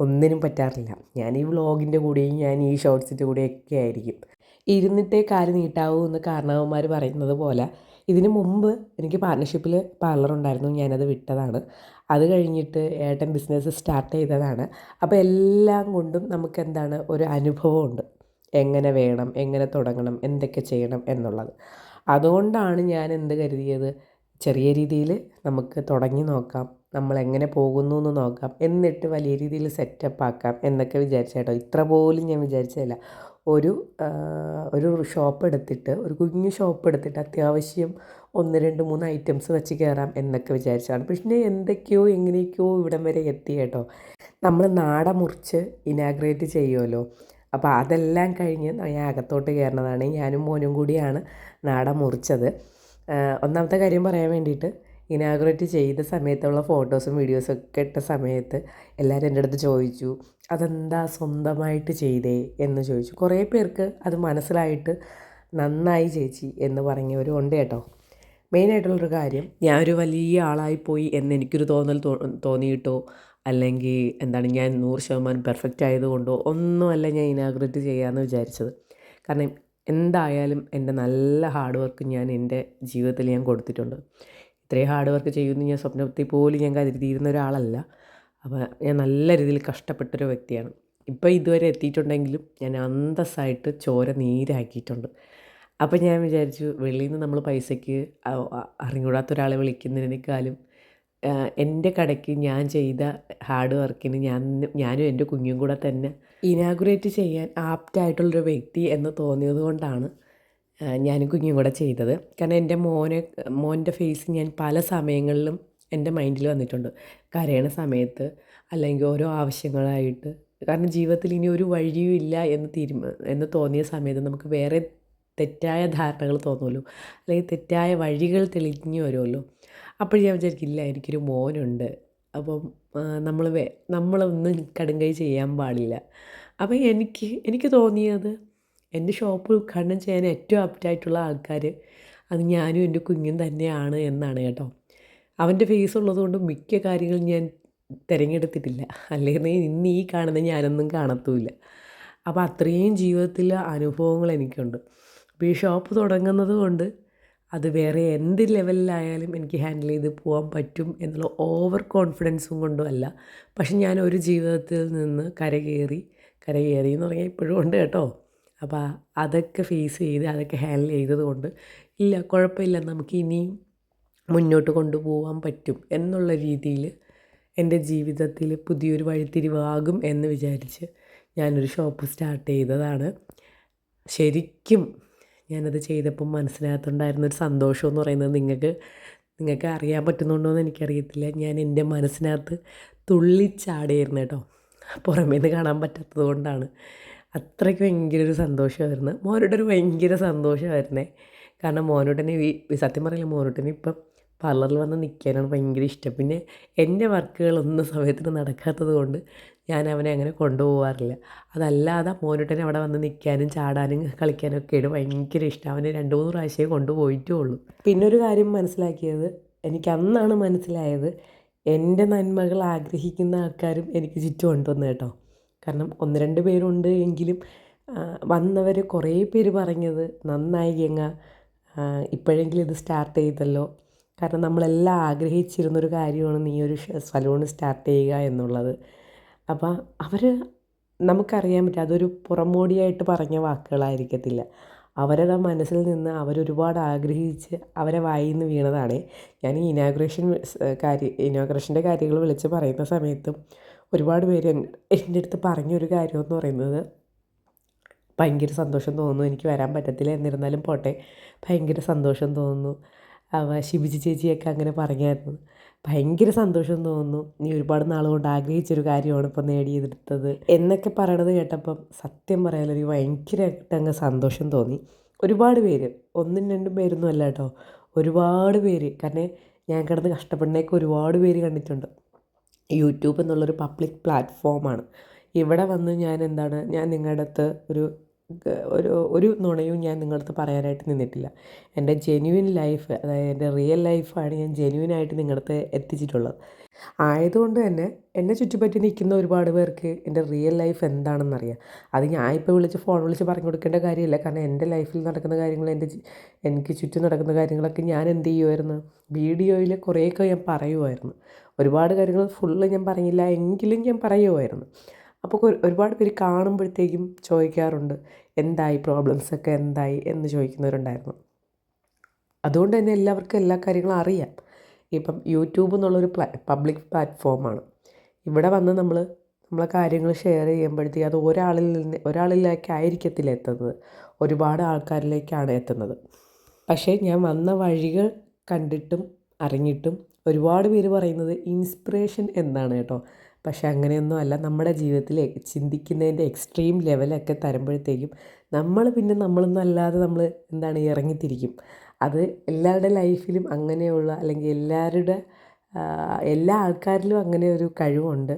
ഒന്നിനും പറ്റാറില്ല. ഞാൻ ഈ വ്ളോഗിന്റെ കൂടെയും ഞാൻ ഈ ഷോർട്സിന്റെ കൂടെയൊക്കെ ആയിരിക്കും. ഇരുന്നിട്ടേ കാൽ നീട്ടാവൂ എന്ന് കാരണവന്മാർ പറയുന്നത് പോലെ ഇതിന് മുമ്പ് എനിക്ക് പാർട്ട്ണർഷിപ്പിൽ പാർലർ ഉണ്ടായിരുന്നു. ഞാനത് വിട്ടതാണ്. അത് കഴിഞ്ഞിട്ട് ഏട്ടൻ ബിസിനസ് സ്റ്റാർട്ട് ചെയ്തതാണ്. അപ്പോൾ എല്ലാം കൊണ്ടും നമുക്ക് എന്താണ് ഒരു അനുഭവമുണ്ട്. എങ്ങനെ വേണം എങ്ങനെ തുടങ്ങണം എന്തൊക്കെ ചെയ്യണം എന്നുള്ളത്. അതുകൊണ്ടാണ് ഞാൻ എന്ത് കരുതിയത്? ചെറിയ രീതിയിൽ നമുക്ക് തുടങ്ങി നോക്കാം. നമ്മൾ എങ്ങനെ പോകുന്നു എന്ന് നോക്കാം. എന്നിട്ട് വലിയ രീതിയിൽ സെറ്റപ്പ് ആക്കാം എന്നൊക്കെ വിചാരിച്ച കേട്ടോ. ഇത്ര പോലും ഞാൻ വിചാരിച്ചതല്ല. ഒരു ഒരു ഷോപ്പ് എടുത്തിട്ട് ഒരു കുഞ്ഞു ഷോപ്പ് എടുത്തിട്ട് അത്യാവശ്യം ഒന്ന് രണ്ട് മൂന്ന് ഐറ്റംസ് വെച്ച് കയറാം എന്നൊക്കെ വിചാരിച്ചതാണ്. പക്ഷേ എന്തൊക്കെയോ എങ്ങനെയൊക്കെയോ ഇവിടം വരെ എത്തി കേട്ടോ. നമ്മൾ നാട മുറിച്ച് ഇനാഗ്രേറ്റ് ചെയ്യുമല്ലോ അപ്പോൾ അതെല്ലാം കഴിഞ്ഞ് ഞാൻ അകത്തോട്ട് കയറുന്നതാണ് ഞാനും മോനും കൂടിയാണ് നാട മുറിച്ചത്. ഒന്നാമത്തെ കാര്യം പറയാൻ വേണ്ടിയിട്ട് ഇനാഗ്രേറ്റ് ചെയ്ത സമയത്തുള്ള ഫോട്ടോസും വീഡിയോസും ഒക്കെ ഇട്ട സമയത്ത് എല്ലാവരും എന്റെ അടുത്ത് ചോദിച്ചു അതെന്താ സ്വന്തമായിട്ട് ചെയ്തേ? എന്ന് ചോദിച്ചു. കുറേ പേർക്ക് അത് മനസ്സിലായിട്ട് നന്നായി ചേച്ചി എന്ന് പറഞ്ഞവരും ഉണ്ട് കേട്ടോ. മെയിനായിട്ടുള്ളൊരു കാര്യം ഞാൻ ഒരു വലിയ ആളായിപ്പോയി പോയി എന്ന് എനിക്കൊരു തോന്നൽ തോന്നിയിട്ടോ? അല്ലെങ്കിൽ എന്താണ് ഞാൻ നൂറ് ശതമാനം പെർഫെക്റ്റ് ആയതുകൊണ്ടോ ഒന്നുമല്ല ഞാൻ ഇനാഗ്രേറ്റ് ചെയ്യാമെന്ന് വിചാരിച്ചത്. കാരണം എന്തായാലും എന്റെ നല്ല ഹാർഡ് വർക്ക് ഞാൻ എന്റെ ജീവിതത്തിൽ ഞാൻ കൊടുത്തിട്ടുണ്ട്. ഇത്രയും ഹാർഡ് വർക്ക് ചെയ്യുമെന്ന് ഞാൻ സ്വപ്നത്തിൽ പോലും ഞാൻ കരുതിയിരുന്ന ഒരാളല്ല. അപ്പോൾ ഞാൻ നല്ല രീതിയിൽ കഷ്ടപ്പെട്ടൊരു വ്യക്തിയാണ്. ഇപ്പോൾ ഇതുവരെ എത്തിയിട്ടുണ്ടെങ്കിലും ഞാൻ അന്തസ്സായിട്ട് ചോര നീരാക്കിയിട്ടുണ്ട്. അപ്പോൾ ഞാൻ വിചാരിച്ചു വെളിയിൽ നിന്ന് നമ്മൾ പൈസയ്ക്ക് അറിഞ്ഞൂടാത്ത ഒരാളെ വിളിക്കുന്നതിനേക്കാളും എന്റെ കടയ്ക്ക് ഞാൻ ചെയ്ത ഹാർഡ് വർക്കിന് ഞാൻ ഞാനും എന്റെ കുഞ്ഞും കൂടെ തന്നെ ഇനാഗുറേറ്റ് ചെയ്യാൻ ആപ്റ്റായിട്ടുള്ളൊരു വ്യക്തി എന്ന് തോന്നിയത് കൊണ്ടാണ് ഞാനും കുഞ്ഞും കൂടെ ചെയ്തത്. കാരണം എന്റെ മോനെ മോന്റെ ഫേസ് ഞാൻ പല സമയങ്ങളിലും എന്റെ മൈൻഡിൽ വന്നിട്ടുണ്ട്. കരയണ സമയത്ത് അല്ലെങ്കിൽ ഓരോ ആവശ്യങ്ങളായിട്ട്. കാരണം ജീവിതത്തിൽ ഇനി ഒരു വഴിയും ഇല്ല എന്ന് തീരുമ എന്ന് തോന്നിയ സമയത്ത് നമുക്ക് വേറെ തെറ്റായ ധാരണകൾ തോന്നുമല്ലോ. അല്ലെങ്കിൽ തെറ്റായ വഴികൾ തെളിഞ്ഞു വരുമല്ലോ. അപ്പോൾ ഞാൻ വിചാരിക്കില്ല എനിക്കൊരു മോനുണ്ട്. അപ്പം നമ്മൾ വേ നമ്മളൊന്നും കടുങ്കൈ ചെയ്യാൻ പാടില്ല. അപ്പം എനിക്ക് എനിക്ക് തോന്നിയത് എന്റെ ഷോപ്പ് ഉദ്ഘാടനം ചെയ്യാൻ ഏറ്റവും ആപ്റ്റായിട്ടുള്ള ആൾക്കാർ അത് ഞാനും എന്റെ കുഞ്ഞും തന്നെയാണ് എന്നാണ് കേട്ടോ. അവന്റെ ഫേസ് ഉള്ളതുകൊണ്ട് മിക്ക കാര്യങ്ങളും ഞാൻ തിരഞ്ഞെടുത്തിട്ടില്ല. അല്ലെങ്കിൽ ഇന്ന് ഈ കാണുന്ന ഞാനൊന്നും കാണത്തുമില്ല അപ്പോൾ അത്രയും ജീവിതത്തിൽ അനുഭവങ്ങൾ എനിക്കുണ്ട്. അപ്പോൾ ഈ ഷോപ്പ് തുടങ്ങുന്നത് കൊണ്ട് അത് വേറെ എന്ത് ലെവലിലായാലും എനിക്ക് ഹാൻഡിൽ ചെയ്ത് പോകാൻ പറ്റും എന്നുള്ള ഓവർ കോൺഫിഡൻസും കൊണ്ടും അല്ല. പക്ഷെ ഞാൻ ഒരു ജീവിതത്തിൽ നിന്ന് കരകയറി കരകയറി എന്ന് പറഞ്ഞാൽ ഇപ്പോഴും ഉണ്ട് കേട്ടോ. അപ്പോൾ അതൊക്കെ ഫേസ് ചെയ്ത് അതൊക്കെ ഹാൻഡിൽ ചെയ്തതുകൊണ്ട് ഇല്ല കുഴപ്പമില്ല നമുക്ക് ഇനിയും മുന്നോട്ട് കൊണ്ടുപോകാൻ പറ്റും എന്നുള്ള രീതിയിൽ എന്റെ ജീവിതത്തിൽ പുതിയൊരു വഴിത്തിരിവാകും എന്ന് വിചാരിച്ച് ഞാനൊരു ഷോപ്പ് സ്റ്റാർട്ട് ചെയ്തതാണ്. ശരിക്കും ഞാനത് ചെയ്തപ്പം മനസ്സിനകത്തുണ്ടായിരുന്നൊരു സന്തോഷം എന്ന് പറയുന്നത് നിങ്ങൾക്ക് നിങ്ങൾക്ക് അറിയാൻ പറ്റുന്നുണ്ടോ എന്ന് എനിക്കറിയത്തില്ല. ഞാൻ എന്റെ മനസ്സിനകത്ത് തുള്ളിച്ചാടിയായിരുന്നു കേട്ടോ പുറമേ നിന്ന് കാണാൻ പറ്റാത്തത് കൊണ്ടാണ്. അത്രയ്ക്ക് ഭയങ്കര ഒരു സന്തോഷമായിരുന്നു. മോനോട്ട് ഒരു ഭയങ്കര സന്തോഷമായിരുന്നേ. കാരണം മോനോട്ടനെ സത്യം പറയില്ല മോനോട്ടനെ ഇപ്പം പാർലറിൽ വന്ന് നിൽക്കാനാണ് ഭയങ്കര ഇഷ്ടം. പിന്നെ എന്റെ വർക്കുകളൊന്നും സമയത്തിന് നടക്കാത്തത് കൊണ്ട് ഞാൻ അവനെ അങ്ങനെ കൊണ്ടുപോകാറില്ല അതല്ലാതെ മോനോട്ടനെ അവിടെ വന്ന് നിൽക്കാനും ചാടാനും കളിക്കാനും ഒക്കെയാണ് ഭയങ്കര ഇഷ്ടം. അവനെ രണ്ട് മൂന്ന് പ്രാവശ്യമേ കൊണ്ടുപോയിട്ടേ ഉള്ളൂ. പിന്നെ ഒരു കാര്യം മനസ്സിലാക്കിയത് എനിക്ക് അന്നാണ് മനസ്സിലായത് എന്റെ നന്മകൾ ആഗ്രഹിക്കുന്ന ആൾക്കാരും എനിക്ക് ചുറ്റും ഉണ്ടെന്ന് കേട്ടോ. കാരണം ഒന്ന് രണ്ട് പേരുണ്ട് എങ്കിലും വന്നവർ കുറേ പേര് പറഞ്ഞത് നന്നായി ഗംഗ ഇപ്പോഴെങ്കിലും ഇത് സ്റ്റാർട്ട് ചെയ്തല്ലോ. കാരണം നമ്മളെല്ലാം ആഗ്രഹിച്ചിരുന്നൊരു കാര്യമാണ് നീ ഒരു സലൂൺ സ്റ്റാർട്ട് ചെയ്യുക എന്നുള്ളത്. അപ്പോൾ അവർ നമുക്കറിയാൻ പറ്റും അതൊരു പുറമോടിയായിട്ട് പറഞ്ഞ വാക്കുകളായിരിക്കത്തില്ല. അവരുടെ മനസ്സിൽ നിന്ന് അവരൊരുപാട് ആഗ്രഹിച്ച് അവരെ വായിൽ നിന്ന് വീണതാണ്. ഞാൻ ഈ ഇനാഗ്രേഷൻ കാര്യം ഇനാഗ്രേഷന്റെ കാര്യങ്ങൾ വിളിച്ച് പറയുന്ന സമയത്തും ഒരുപാട് പേര് എന്റെ അടുത്ത് പറഞ്ഞൊരു കാര്യമെന്ന് പറയുന്നത് ഭയങ്കര സന്തോഷം തോന്നുന്നു. എനിക്ക് വരാൻ പറ്റത്തില്ല എന്നിരുന്നാലും പോട്ടെ. ഭയങ്കര സന്തോഷം തോന്നുന്നു. അവ ശിബിജി ചേച്ചിയൊക്കെ അങ്ങനെ പറഞ്ഞായിരുന്നു. ഭയങ്കര സന്തോഷം തോന്നുന്നു. നീ ഒരുപാട് നാളുകൊണ്ട് കൊണ്ട് ആഗ്രഹിച്ചൊരു കാര്യമാണ് ഇപ്പോൾ നേടിയെടുത്തത് എന്നൊക്കെ പറയണത് കേട്ടപ്പം സത്യം പറയാനൊരു ഭയങ്കരമായിട്ട് അങ്ങ് സന്തോഷം തോന്നി. ഒരുപാട് പേര് ഒന്നും രണ്ടും പേരൊന്നും അല്ല കേട്ടോ. ഒരുപാട് പേര് കാരണം ഞാൻ കിടന്ന് കഷ്ടപ്പെടുന്നേക്ക് ഒരുപാട് പേര് കണ്ടിട്ടുണ്ട്. യൂട്യൂബ് എന്നുള്ളൊരു പബ്ലിക് പ്ലാറ്റ്ഫോമാണ്. ഇവിടെ വന്ന് ഞാൻ എന്താണ് ഞാൻ നിങ്ങളുടെ അടുത്ത് ഒരു ഒരു ഒരു നുണയും ഞാൻ നിങ്ങളുടെ അടുത്ത് പറയാനായിട്ട് നിന്നിട്ടില്ല. എന്റെ ജെന്യുവിൻ ലൈഫ് അതായത് എന്റെ റിയൽ ലൈഫാണ് ഞാൻ ജെന്യുവിനായിട്ട് നിങ്ങളുടെ അടുത്ത് എത്തിച്ചിട്ടുള്ളത്. ആയതുകൊണ്ട് തന്നെ എന്നെ ചുറ്റിപ്പറ്റി നിൽക്കുന്ന ഒരുപാട് പേർക്ക് എന്റെ റിയൽ ലൈഫ് എന്താണെന്നറിയാം. അത് ഞാൻ ഇപ്പോൾ വിളിച്ച് ഫോൺ വിളിച്ച് പറഞ്ഞു കൊടുക്കേണ്ട കാര്യമില്ല. കാരണം എന്റെ ലൈഫിൽ നടക്കുന്ന കാര്യങ്ങൾ എന്റെ എനിക്ക് ചുറ്റും നടക്കുന്ന കാര്യങ്ങളൊക്കെ ഞാൻ എന്ത് ചെയ്യുമായിരുന്നു? വീഡിയോയിൽ കുറേയൊക്കെ ഞാൻ പറയുമായിരുന്നു. ഒരുപാട് കാര്യങ്ങൾ ഫുള്ള് ഞാൻ പറഞ്ഞില്ല എങ്കിലും ഞാൻ പറയുമായിരുന്നു അപ്പോൾ ഒരുപാട് പേര് കാണുമ്പോഴത്തേക്കും ചോദിക്കാറുണ്ട് എന്തായി പ്രോബ്ലംസൊക്കെ എന്തായി എന്ന് ചോദിക്കുന്നവരുണ്ടായിരുന്നു. അതുകൊണ്ട് തന്നെ എല്ലാവർക്കും എല്ലാ കാര്യങ്ങളും അറിയാം. ഇപ്പം യൂട്യൂബ് എന്നുള്ളൊരു പ്ലാ പബ്ലിക് പ്ലാറ്റ്ഫോമാണ് ഇവിടെ വന്ന് നമ്മൾ നമ്മളെ കാര്യങ്ങൾ ഷെയർ ചെയ്യുമ്പോഴത്തേക്ക് അത് ഒരാളിൽ നിന്ന് ഒരാളിലേക്ക് ആയിരിക്കത്തില്ല എത്തുന്നത്. ഒരുപാട് ആൾക്കാരിലേക്കാണ് എത്തുന്നത്. പക്ഷേ ഞാൻ വന്ന വഴികൾ കണ്ടിട്ടും അറിഞ്ഞിട്ടും ഒരുപാട് പേര് പറയുന്നത് ഇൻസ്പിറേഷൻ എന്നാണ് കേട്ടോ. പക്ഷെ അങ്ങനെയൊന്നും അല്ല. നമ്മുടെ ജീവിതത്തിൽ ചിന്തിക്കുന്നതിന്റെ എക്സ്ട്രീം ലെവലൊക്കെ തരുമ്പോഴത്തേക്കും നമ്മൾ പിന്നെ നമ്മളൊന്നും അല്ലാതെ നമ്മൾ എന്താണ് ഇറങ്ങിത്തിരിക്കും. അത് എല്ലാവരുടെ ലൈഫിലും അങ്ങനെയുള്ള അല്ലെങ്കിൽ എല്ലാവരുടെ എല്ലാ ആൾക്കാരിലും അങ്ങനെ ഒരു കഴിവുണ്ട്.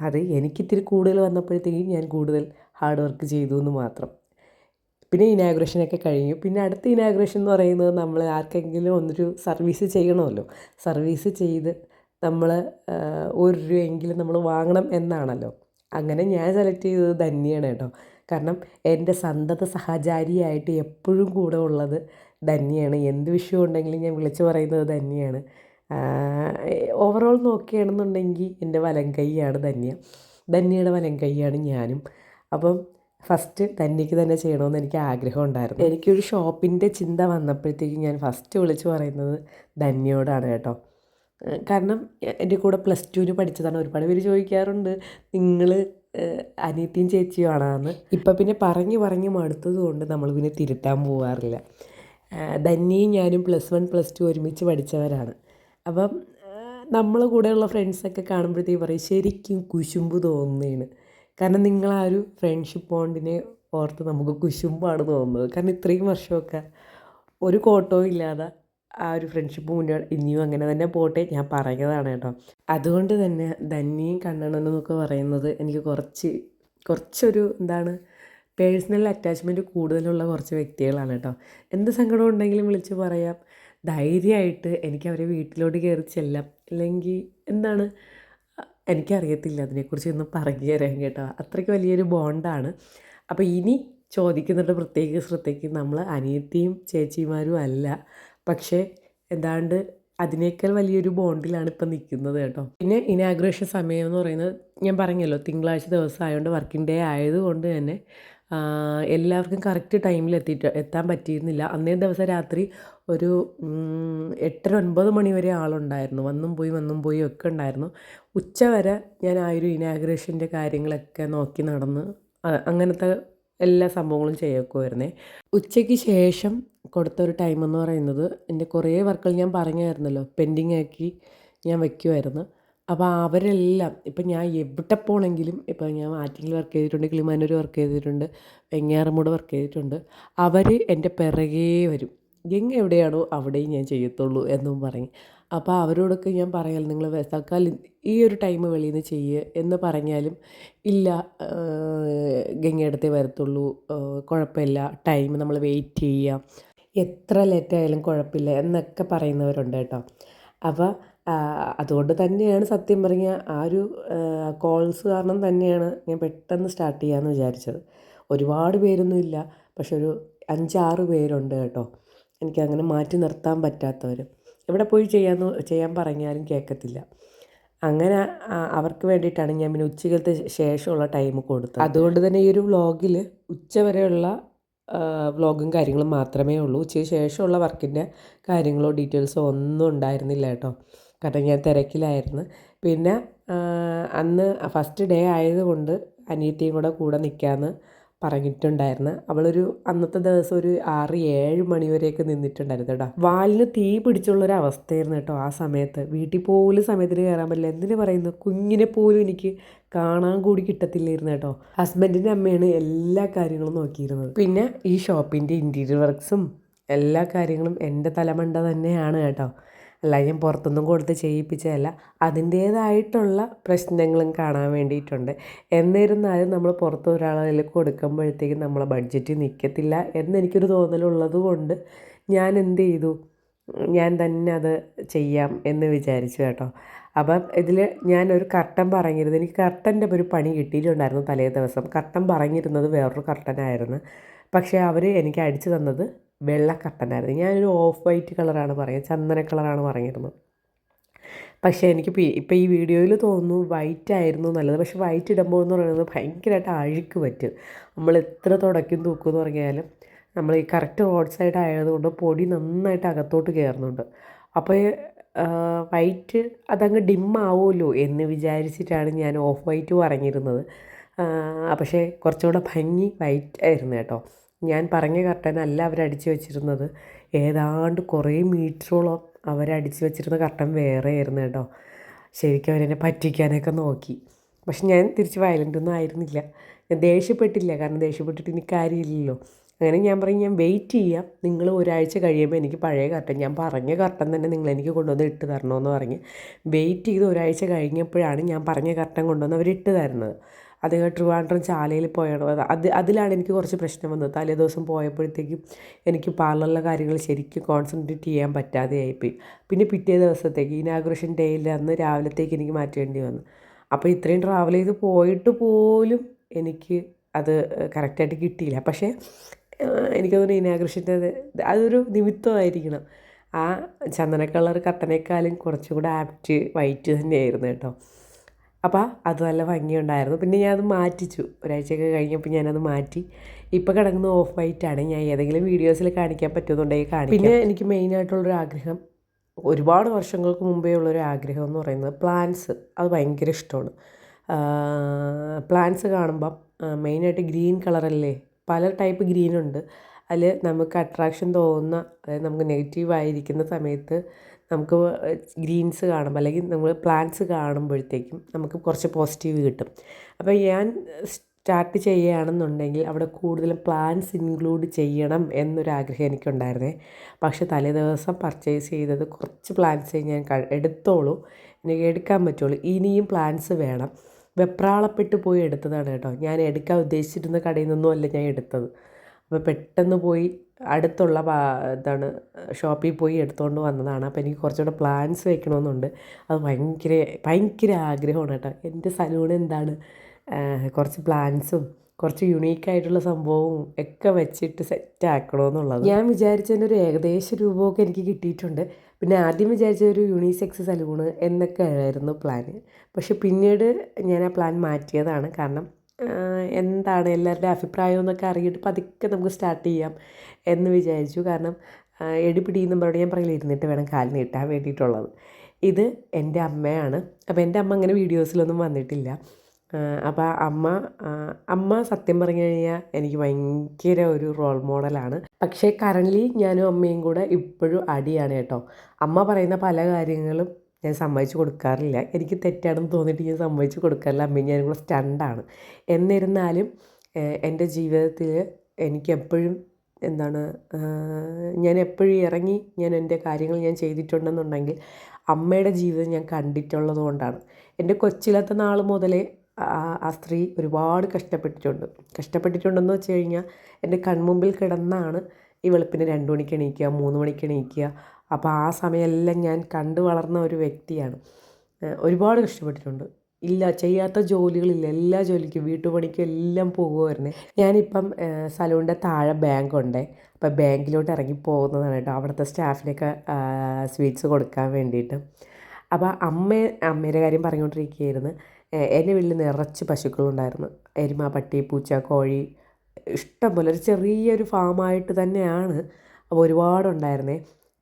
അത് എനിക്കിത്തിരി കൂടുതൽ വന്നപ്പോഴത്തേക്കും ഞാൻ കൂടുതൽ ഹാർഡ് വർക്ക് ചെയ്തു എന്ന് മാത്രം. പിന്നെ ഇനാഗുറേഷനൊക്കെ കഴിഞ്ഞു. പിന്നെ അടുത്ത ഇനാഗുറേഷൻ എന്ന് പറയുന്നത് നമ്മൾ ആർക്കെങ്കിലും ഒന്നൊരു സർവീസ് ചെയ്യണമല്ലോ. സർവീസ് ചെയ്ത് നമ്മൾ ഒരു രൂപയെങ്കിലും നമ്മൾ വാങ്ങണം എന്നാണല്ലോ. അങ്ങനെ ഞാൻ സെലക്ട് ചെയ്തത് ധന്യാണ് കേട്ടോ. കാരണം എന്റെ സന്തത സഹചാരിയായിട്ട് എപ്പോഴും കൂടെ ഉള്ളത് ധന്യാണ്. എന്ത് വിഷയം ഉണ്ടെങ്കിലും ഞാൻ വിളിച്ചു പറയുന്നത് ധന്യയാണ് ഓവറോൾ നോക്കുകയാണെന്നുണ്ടെങ്കിൽ എന്റെ വലം കൈയാണ് ധന്യ. ധന്യയുടെ വലം കൈയാണ് ഞാനും. അപ്പം ഫസ്റ്റ് ധന്യക്ക് തന്നെ ചെയ്യണമെന്ന് എനിക്ക് ആഗ്രഹം ഉണ്ടായിരുന്നു എനിക്കൊരു ഷോപ്പിന്റെ ചിന്ത വന്നപ്പോഴത്തേക്കും ഞാൻ ഫസ്റ്റ് വിളിച്ച് പറയുന്നത് ധന്യയോടാണ് കേട്ടോ. കാരണം എന്റെ കൂടെ പ്ലസ് ടുവിന് പഠിച്ചതാണ്. ഒരുപാട് പേര് ചോദിക്കാറുണ്ട് നിങ്ങൾ അനിയത്തിയും ചേച്ചിയും ആണെന്ന്? ഇപ്പം പിന്നെ പറഞ്ഞു പറഞ്ഞു മടുത്തത് കൊണ്ട് നമ്മൾ പിന്നെ തിരുത്താൻ പോകാറില്ല ഏഹ് ധന്യയും ഞാനും പ്ലസ് വൺ പ്ലസ് ടു ഒരുമിച്ച് പഠിച്ചവരാണ്. അപ്പം നമ്മൾ കൂടെയുള്ള ഫ്രണ്ട്സൊക്കെ കാണുമ്പോഴത്തേക്ക് പറയും ശരിക്കും കുശുമ്പ് തോന്നുന്നതാണ് കാരണം നിങ്ങൾ ആ ഒരു ഫ്രണ്ട്ഷിപ്പ് ബോണ്ടിനെ ഓർത്ത് നമുക്ക് കുശുമ്പാണ് തോന്നുന്നത്. കാരണം ഇത്രയും വർഷമൊക്കെ ഒരു കോട്ടവും ഇല്ലാതെ ആ ഒരു ഫ്രണ്ട്ഷിപ്പ് മുന്നോട്ട് ഇനിയും അങ്ങനെ തന്നെ പോട്ടെ ഞാൻ പറഞ്ഞതാണ് കേട്ടോ. അതുകൊണ്ട് തന്നെ ധന്യയും കണ്ണനും എന്നൊക്കെ പറയുന്നത് എനിക്ക് കുറച്ച് കുറച്ചൊരു എന്താണ് പേഴ്സണൽ അറ്റാച്ച്മെന്റ് കൂടുതലുള്ള കുറച്ച് വ്യക്തികളാണ് കേട്ടോ. എന്ത് സങ്കടം ഉണ്ടെങ്കിലും വിളിച്ച് പറയാം. ധൈര്യമായിട്ട് എനിക്ക് അവരെ വീട്ടിലോട്ട് കയറി ചെല്ലാം. അല്ലെങ്കിൽ എന്താണ് എനിക്കറിയത്തില്ല അതിനെക്കുറിച്ച് ഒന്നും പറഞ്ഞു തരാൻ കേട്ടോ. അത്രയ്ക്ക് വലിയൊരു ബോണ്ടാണ്. അപ്പോൾ ഇനി ചോദിക്കുന്നുണ്ട് പ്രത്യേക ശ്രദ്ധയ്ക്ക്. നമ്മൾ അനിയത്തിയും ചേച്ചിമാരും അല്ല. പക്ഷേ എന്താണ്ട് അതിനേക്കാൾ വലിയൊരു ബോണ്ടിലാണ് ഇപ്പം നിൽക്കുന്നത് കേട്ടോ. പിന്നെ ഇനാഗ്രേഷൻ സമയം എന്ന് പറയുന്നത് ഞാൻ പറഞ്ഞല്ലോ തിങ്കളാഴ്ച ദിവസം ആയതുകൊണ്ട് വർക്കിംഗ് ഡേ ആയതുകൊണ്ട് തന്നെ എല്ലാവർക്കും കറക്റ്റ് ടൈമിൽ എത്തിയിട്ട് എത്താൻ പറ്റിയിരുന്നില്ല. അന്നേ ദിവസം രാത്രി ഒരു എട്ടര ഒൻപത് മണി വരെ ആളുണ്ടായിരുന്നു. വന്നും പോയി വന്നും പോയി ഒക്കെ ഉണ്ടായിരുന്നു. ഉച്ച വരെ ഞാൻ ആ ഒരു ഇനാഗ്രേഷന്റെ കാര്യങ്ങളൊക്കെ നോക്കി നടന്ന് അങ്ങനത്തെ എല്ലാ സംഭവങ്ങളും ചെയ്യക്കുമായിരുന്നേ ഉച്ചയ്ക്ക് ശേഷം കൊടുത്ത ഒരു ടൈം എന്ന് പറയുന്നത് എന്റെ കുറേ വർക്കുകൾ ഞാൻ പറഞ്ഞായിരുന്നല്ലോ പെൻഡിങ് ആക്കി ഞാൻ വയ്ക്കുമായിരുന്നു അപ്പോൾ അവരെല്ലാം ഇപ്പം ഞാൻ എവിടെ പോകണമെങ്കിലും ഇപ്പോൾ ഞാൻ ആറ്റിങ്ങിൽ വർക്ക് ചെയ്തിട്ടുണ്ട് കിളിമാനൂർ വർക്ക് ചെയ്തിട്ടുണ്ട് വെങ്ങാറമൂട് വർക്ക് ചെയ്തിട്ടുണ്ട് അവർ എന്റെ പിറകേ വരും. എങ്ങെവിടെയാണോ അവിടെയും ഞാൻ ചെയ്യത്തുള്ളൂ എന്നും പറയും അപ്പോൾ അവരോടൊക്കെ ഞാൻ പറയാം നിങ്ങൾ തൽക്കാലം ഈ ഒരു ടൈം വെളിയിൽ നിന്ന് ചെയ്യുക എന്ന് പറഞ്ഞാലും ഇല്ല ഗംഗയടുത്തേ വരത്തുള്ളൂ കുഴപ്പമില്ല ടൈം നമ്മൾ വെയിറ്റ് ചെയ്യുക എത്ര ലേറ്റ് ആയാലും കുഴപ്പമില്ല എന്നൊക്കെ പറയുന്നവരുണ്ട് കേട്ടോ. അപ്പോൾ അതുകൊണ്ട് തന്നെയാണ് സത്യം പറഞ്ഞ ആ ഒരു കോൾസ് കാരണം തന്നെയാണ് ഞാൻ പെട്ടെന്ന് സ്റ്റാർട്ട് ചെയ്യാമെന്ന് വിചാരിച്ചത്. ഒരുപാട് പേരൊന്നും ഇല്ല പക്ഷെ ഒരു അഞ്ചാറ് പേരുണ്ട് കേട്ടോ. എനിക്കങ്ങനെ മാറ്റി നിർത്താൻ പറ്റാത്തവർ എവിടെ പോയി ചെയ്യാന്ന് ചെയ്യാൻ പറഞ്ഞാലും കേൾക്കത്തില്ല അങ്ങനെ അവർക്ക് വേണ്ടിയിട്ടാണ് ഞാൻ പിന്നെ ഉച്ചകലത്തെ ശേഷമുള്ള ടൈം കൊടുത്തത്. അതുകൊണ്ട് തന്നെ ഈ ഒരു വ്ളോഗിൽ ഉച്ചവരെയുള്ള വ്ളോഗും കാര്യങ്ങളും മാത്രമേ ഉള്ളൂ. ഉച്ചയ്ക്ക് ശേഷമുള്ള വർക്കിന്റെ കാര്യങ്ങളോ ഡീറ്റെയിൽസോ ഒന്നും ഉണ്ടായിരുന്നില്ല കേട്ടോ. കാരണം ഞാൻ തിരക്കിലായിരുന്നു. പിന്നെ അന്ന് ഫസ്റ്റ് ഡേ ആയതുകൊണ്ട് അനിയത്തിയും കൂടെ കൂടെ നിൽക്കാമെന്ന് പറഞ്ഞിട്ടുണ്ടായിരുന്നു. അവളൊരു അന്നത്തെ ദിവസം ഒരു ആറ് ഏഴ് മണി വരെയൊക്കെ നിന്നിട്ടുണ്ടായിരുന്നു കേട്ടോ. വാലിന് തീ പിടിച്ചുള്ള ഒരു അവസ്ഥയായിരുന്നു കേട്ടോ ആ സമയത്ത്. വീട്ടിൽ പോലും സമയത്തിന് കയറാൻ പറ്റില്ല. എന്തിനു പറയുന്നു? കുഞ്ഞിനെ പോലും എനിക്ക് കാണാൻ കൂടി കിട്ടത്തില്ലായിരുന്നു കേട്ടോ. ഹസ്ബൻഡിന്റെ അമ്മയാണ് എല്ലാ കാര്യങ്ങളും നോക്കിയിരുന്നത്. പിന്നെ ഈ ഷോപ്പിന്റെ ഇന്റീരിയർ വർക്ക്സും എല്ലാ കാര്യങ്ങളും എന്റെ തലമണ്ട തന്നെയാണ് കേട്ടോ. അല്ല പുറത്തൊന്നും കൊടുത്ത് ചെയ്യിപ്പിച്ചതല്ല. അതിന്റേതായിട്ടുള്ള പ്രശ്നങ്ങളും കാണാൻ വേണ്ടിയിട്ടുണ്ട്. എന്നിരുന്നാലും നമ്മൾ പുറത്ത് ഒരാളിൽ കൊടുക്കുമ്പോഴത്തേക്കും നമ്മളെ ബഡ്ജറ്റ് നിൽക്കത്തില്ല എന്നെനിക്കൊരു തോന്നലുള്ളത് കൊണ്ട് ഞാൻ എന്ത് ചെയ്തു? ഞാൻ തന്നെ അത് ചെയ്യാം എന്ന് വിചാരിച്ചു കേട്ടോ. അപ്പം ഇതിൽ ഞാനൊരു കർട്ടൻ പറഞ്ഞിരുന്നു. എനിക്ക് കർട്ടന്റെ ഒരു പണി കിട്ടിയിട്ടുണ്ടായിരുന്നു തലേ ദിവസം. കർട്ടൻ പറഞ്ഞിരുന്നത് വേറൊരു കർട്ടനായിരുന്നു. പക്ഷേ അവർ എനിക്ക് അടിച്ചു തന്നത് വെള്ള കർട്ടനായിരുന്നു ഞാനൊരു ഓഫ് വൈറ്റ് കളറാണ് പറയുക ചന്ദന കളറാണ് പറഞ്ഞിരുന്നത് പക്ഷേ എനിക്ക് ഇപ്പോൾ ഈ വീഡിയോയിൽ തോന്നുന്നു വൈറ്റ് ആയിരുന്നു നല്ലത്. പക്ഷേ വൈറ്റ് ഇടുമ്പോൾ എന്ന് പറയുന്നത് ഭയങ്കരമായിട്ട് അഴുക്ക് പറ്റും. നമ്മൾ എത്ര തുടക്കും തൂക്കും എന്ന് പറഞ്ഞാലും നമ്മൾ ഈ കറക്റ്റ് റോഡ് സൈഡ് ആയതുകൊണ്ട് പൊടി നന്നായിട്ട് അകത്തോട്ട് കയറുന്നുണ്ട്. അപ്പോൾ വൈറ്റ് അതങ്ങ് ഡിമ്മാവുമല്ലോ എന്ന് വിചാരിച്ചിട്ടാണ് ഞാൻ ഓഫ് വൈറ്റ് പറഞ്ഞിരുന്നത്. പക്ഷേ കുറച്ചുകൂടെ ഭംഗി വൈറ്റ് ആയിരുന്നു കേട്ടോ. ഞാൻ പറഞ്ഞ കർട്ടനല്ല അവരടിച്ച് വെച്ചിരുന്നത്. ഏതാണ്ട് കുറേ മീറ്ററോളം അവരടിച്ച് വെച്ചിരുന്ന കർട്ടൻ വേറെ ആയിരുന്നു കേട്ടോ. ശരിക്കും അവരെന്നെ പറ്റിക്കാനൊക്കെ നോക്കി. പക്ഷെ ഞാൻ തിരിച്ച് വയലന്റ് ഒന്നും ആയിരുന്നില്ല. ഞാൻ ദേഷ്യപ്പെട്ടില്ല. കാരണം ദേഷ്യപ്പെട്ടിട്ട് എനിക്ക് കാര്യമില്ലല്ലോ. അങ്ങനെ ഞാൻ പറയും ഞാൻ വെയിറ്റ് ചെയ്യാം. നിങ്ങൾ ഒരാഴ്ച കഴിയുമ്പോൾ എനിക്ക് പഴയ കർട്ടൻ ഞാൻ പറഞ്ഞ കർട്ടൻ തന്നെ നിങ്ങൾ എനിക്ക് കൊണ്ടുവന്ന് ഇട്ട് തരണമെന്ന് പറഞ്ഞ് വെയിറ്റ് ചെയ്ത് ഒരാഴ്ച കഴിഞ്ഞപ്പോഴാണ് ഞാൻ പറഞ്ഞ കർട്ടൻ കൊണ്ടുവന്ന് അവർ ഇട്ട് തരുന്നത്. അത് ട്രിവാൻഡ്രം ചാലയിൽ പോയാണ്. അത് അതിലാണ് എനിക്ക് കുറച്ച് പ്രശ്നം വന്നത്. തലേ ദിവസം പോയപ്പോഴത്തേക്കും എനിക്ക് പാർലറിലെ കാര്യങ്ങൾ ശരിക്കും കോൺസെൻട്രേറ്റ് ചെയ്യാൻ പറ്റാതെ ആയിപ്പോയി. പിന്നെ പിറ്റേ ദിവസത്തേക്ക് ഇനാഗ്രേഷൻ ഡേയിൽ അന്ന് രാവിലത്തേക്ക് എനിക്ക് മാറ്റേണ്ടി വന്നു. അപ്പോൾ ഇത്രയും ട്രാവൽ ചെയ്ത് പോയിട്ട് പോലും എനിക്ക് അത് കറക്റ്റായിട്ട് കിട്ടിയില്ല. പക്ഷേ എനിക്ക് തോന്നുന്നു ഇനാഗ്രേഷന്റെ അതൊരു നിമിത്തമായിരിക്കണം. ആ ചന്ദന കളർ കട്ടനേക്കാളും കുറച്ചും കൂടെ ആപ്റ്റ് വൈറ്റ് തന്നെയായിരുന്നു കേട്ടോ. അപ്പോൾ അത് നല്ല ഭംഗിയുണ്ടായിരുന്നു. പിന്നെ ഞാനത് മാറ്റിച്ചു. ഒരാഴ്ചയൊക്കെ കഴിഞ്ഞപ്പോൾ ഞാനത് മാറ്റി. ഇപ്പോൾ കിടക്കുന്ന ഓഫ് വൈറ്റാണ്. ഞാൻ ഏതെങ്കിലും വീഡിയോസിൽ കാണിക്കാൻ പറ്റുന്നുണ്ടെങ്കിൽ കാണിക്കാം. പിന്നെ എനിക്ക് മെയിനായിട്ടുള്ളൊരു ആഗ്രഹം ഒരുപാട് വർഷങ്ങൾക്ക് മുമ്പേ ഉള്ളൊരു ആഗ്രഹം എന്ന് പറയുന്നത് പ്ലാന്റ്സ്. അത് ഭയങ്കര ഇഷ്ടമാണ്. പ്ലാന്റ്സ് കാണുമ്പം മെയിനായിട്ട് ഗ്രീൻ കളറല്ലേ? പല ടൈപ്പ് ഗ്രീനുണ്ട്. അതിൽ നമുക്ക് അട്രാക്ഷൻ തോന്നുന്ന അതായത് നമുക്ക് നെഗറ്റീവായിരിക്കുന്ന സമയത്ത് നമുക്ക് ഗ്രീൻസ് കാണുമ്പോൾ അല്ലെങ്കിൽ നമ്മൾ പ്ലാന്റ്സ് കാണുമ്പോഴത്തേക്കും നമുക്ക് കുറച്ച് പോസിറ്റീവ് കിട്ടും. അപ്പോൾ ഞാൻ സ്റ്റാർട്ട് ചെയ്യുകയാണെന്നുണ്ടെങ്കിൽ അവിടെ കൂടുതലും പ്ലാന്റ്സ് ഇൻക്ലൂഡ് ചെയ്യണം എന്നൊരാഗ്രഹം എനിക്കുണ്ടായിരുന്നേ. പക്ഷേ തലേ ദിവസം പർച്ചേസ് ചെയ്തത് കുറച്ച് പ്ലാന്റ്സേ ഞാൻ എടുത്തോളൂ. എനിക്ക് എടുക്കാൻ പറ്റുള്ളൂ. ഇനിയും പ്ലാന്റ്സ് വേണം. വെപ്രാളപ്പെട്ട് പോയി എടുത്തതാണ് കേട്ടോ. ഞാൻ എടുക്കാൻ ഉദ്ദേശിച്ചിരുന്ന കടയിൽ നിന്നും അല്ല ഞാൻ എടുത്തത്. അപ്പോൾ പെട്ടെന്ന് പോയി അടുത്തുള്ള ഇതാണ് ഷോപ്പിൽ പോയി എടുത്തുകൊണ്ട് വന്നതാണ്. അപ്പോൾ എനിക്ക് കുറച്ചുകൂടെ പ്ലാൻസ് വെക്കണമെന്നുണ്ട് അത് ഭയങ്കര ഭയങ്കര ആഗ്രഹമാണ് കേട്ടോ. എന്റെ സലൂൺ എന്താണ്? കുറച്ച് പ്ലാൻസും കുറച്ച് യുണീക്കായിട്ടുള്ള സംഭവവും ഒക്കെ വെച്ചിട്ട് സെറ്റ് ആക്കണമെന്നുള്ളത് ഞാൻ വിചാരിച്ചതിന്റെ ഒരു ഏകദേശ രൂപമൊക്കെ എനിക്ക് കിട്ടിയിട്ടുണ്ട്. പിന്നെ ആദ്യം വിചാരിച്ച ഒരു യൂണിസെക്സ് സലൂണ് എന്നൊക്കെ ആയിരുന്നു പ്ലാൻ പക്ഷെ പിന്നീട് ഞാൻ ആ പ്ലാൻ മാറ്റിയതാണ്. കാരണം എന്താണ് എല്ലാവരുടെ അഭിപ്രായം എന്നൊക്കെ അറിഞ്ഞിട്ട് പതുക്കെ നമുക്ക് സ്റ്റാർട്ട് ചെയ്യാം എന്ന് വിചാരിച്ചു. കാരണം എടിപിടിയെന്നും പറഞ്ഞ് ഞാൻ പറയില്ല ഇരുന്നിട്ട് വേണം കാൽ നീട്ടാൻ വേണ്ടിയിട്ടുള്ളത്. ഇത് എന്റെ അമ്മയാണ്. അപ്പോൾ എന്റെ അമ്മ അങ്ങനെ വീഡിയോസിലൊന്നും വന്നിട്ടില്ല. അപ്പോൾ അമ്മ അമ്മ സത്യം പറഞ്ഞു കഴിഞ്ഞാൽ എനിക്ക് ഭയങ്കര ഒരു റോൾ മോഡലാണ് പക്ഷേ കറന്റ്ലി ഞാനും അമ്മയും കൂടെ ഇപ്പോഴും അടിയാണ് കേട്ടോ. അമ്മ പറയുന്ന പല കാര്യങ്ങളും ഞാൻ സമ്മതിച്ചു കൊടുക്കാറില്ല. എനിക്ക് തെറ്റാണെന്ന് തോന്നിയിട്ട് ഞാൻ സമ്മതിച്ചു കൊടുക്കാറില്ല. അമ്മയും ഞാനും കൂടെ സ്റ്റണ്ടാണ്. എന്നിരുന്നാലും എന്റെ ജീവിതത്തിൽ എനിക്ക് എപ്പോഴും എന്താണ് ഞാൻ എപ്പോഴും ഇറങ്ങി ഞാൻ എന്റെ കാര്യങ്ങൾ ഞാൻ ചെയ്തിട്ടുണ്ടെന്നുണ്ടെങ്കിൽ അമ്മയുടെ ജീവിതം ഞാൻ കണ്ടിട്ടുള്ളത് കൊണ്ടാണ്. എന്റെ കൊച്ചിലത്തെ നാൾ മുതലേ ആ സ്ത്രീ ഒരുപാട് കഷ്ടപ്പെട്ടിട്ടുണ്ട്. കഷ്ടപ്പെട്ടിട്ടുണ്ടെന്ന് വെച്ച് കഴിഞ്ഞാൽ എന്റെ കൺമുമ്പിൽ കിടന്നാണ് ഈ വെളുപ്പിന് രണ്ട് മണിക്ക് എണീക്കുക മൂന്ന് മണിക്ക് എണീക്കുക അപ്പോൾ ആ സമയമെല്ലാം ഞാൻ കണ്ടു വളർന്ന ഒരു വ്യക്തിയാണ്. ഒരുപാട് കഷ്ടപ്പെട്ടിട്ടുണ്ട്. ഇല്ല ചെയ്യാത്ത ജോലികളില്ല. എല്ലാ ജോലിക്കും വീട്ടുപണിക്കും എല്ലാം പോകുമായിരുന്നു. ഞാനിപ്പം സലൂണിന്റെ താഴെ ബാങ്ക് ഉണ്ട് അപ്പോൾ ബാങ്കിലോട്ട് ഇറങ്ങി പോകുന്നതാണ് കേട്ടോ. അവിടുത്തെ സ്റ്റാഫിനൊക്കെ സ്വീറ്റ്സ് കൊടുക്കാൻ വേണ്ടിയിട്ട്. അപ്പോൾ അമ്മ അമ്മയുടെ കാര്യം പറഞ്ഞുകൊണ്ടിരിക്കുകയായിരുന്നു. എന്റെ വീട്ടിൽ നിറച്ച് പശുക്കളുണ്ടായിരുന്നു. എരുമ പട്ടി പൂച്ച കോഴി ഇഷ്ടം പോലെ. ഒരു ചെറിയൊരു ഫാമായിട്ട് തന്നെയാണ്. അപ്പോൾ ഒരുപാടുണ്ടായിരുന്നേ.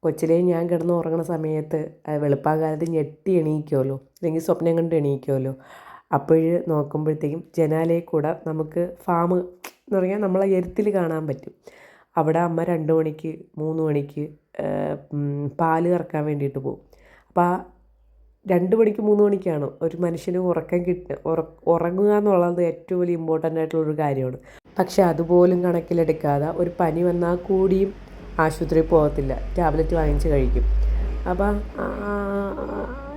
കൊച്ചിലേ ഞാൻ കിടന്ന് ഉറങ്ങുന്ന സമയത്ത് വെളുപ്പാകാലത്ത് ഞെട്ടി എണീക്കുമല്ലോ അല്ലെങ്കിൽ സ്വപ്നം കണ്ട് എണീക്കുമല്ലോ അപ്പോൾ നോക്കുമ്പോഴത്തേക്കും ജനാലയിൽ കൂടെ നമുക്ക് ഫാം എന്ന് പറഞ്ഞാൽ നമ്മളെ എരുത്തിൽ കാണാൻ പറ്റും. അവിടെ അമ്മ രണ്ട് മണിക്ക് മൂന്ന് മണിക്ക് പാൽ കറക്കാൻ വേണ്ടിയിട്ട് പോകും. അപ്പോൾ ആ രണ്ട് മണിക്ക് മൂന്ന് മണിക്കാണ് ഒരു മനുഷ്യന് ഉറക്കം കിട്ടുക ഉറങ്ങുക എന്നുള്ളത് ഏറ്റവും വലിയ ഇമ്പോർട്ടന്റ് ആയിട്ടുള്ളൊരു കാര്യമാണ്. പക്ഷേ അതുപോലും കണക്കിലെടുക്കാതെ ഒരു പനി വന്നാൽ കൂടിയും ആശുപത്രിയിൽ പോകത്തില്ല. ടാബ്ലറ്റ് വാങ്ങിച്ച് കഴിക്കും. അപ്പം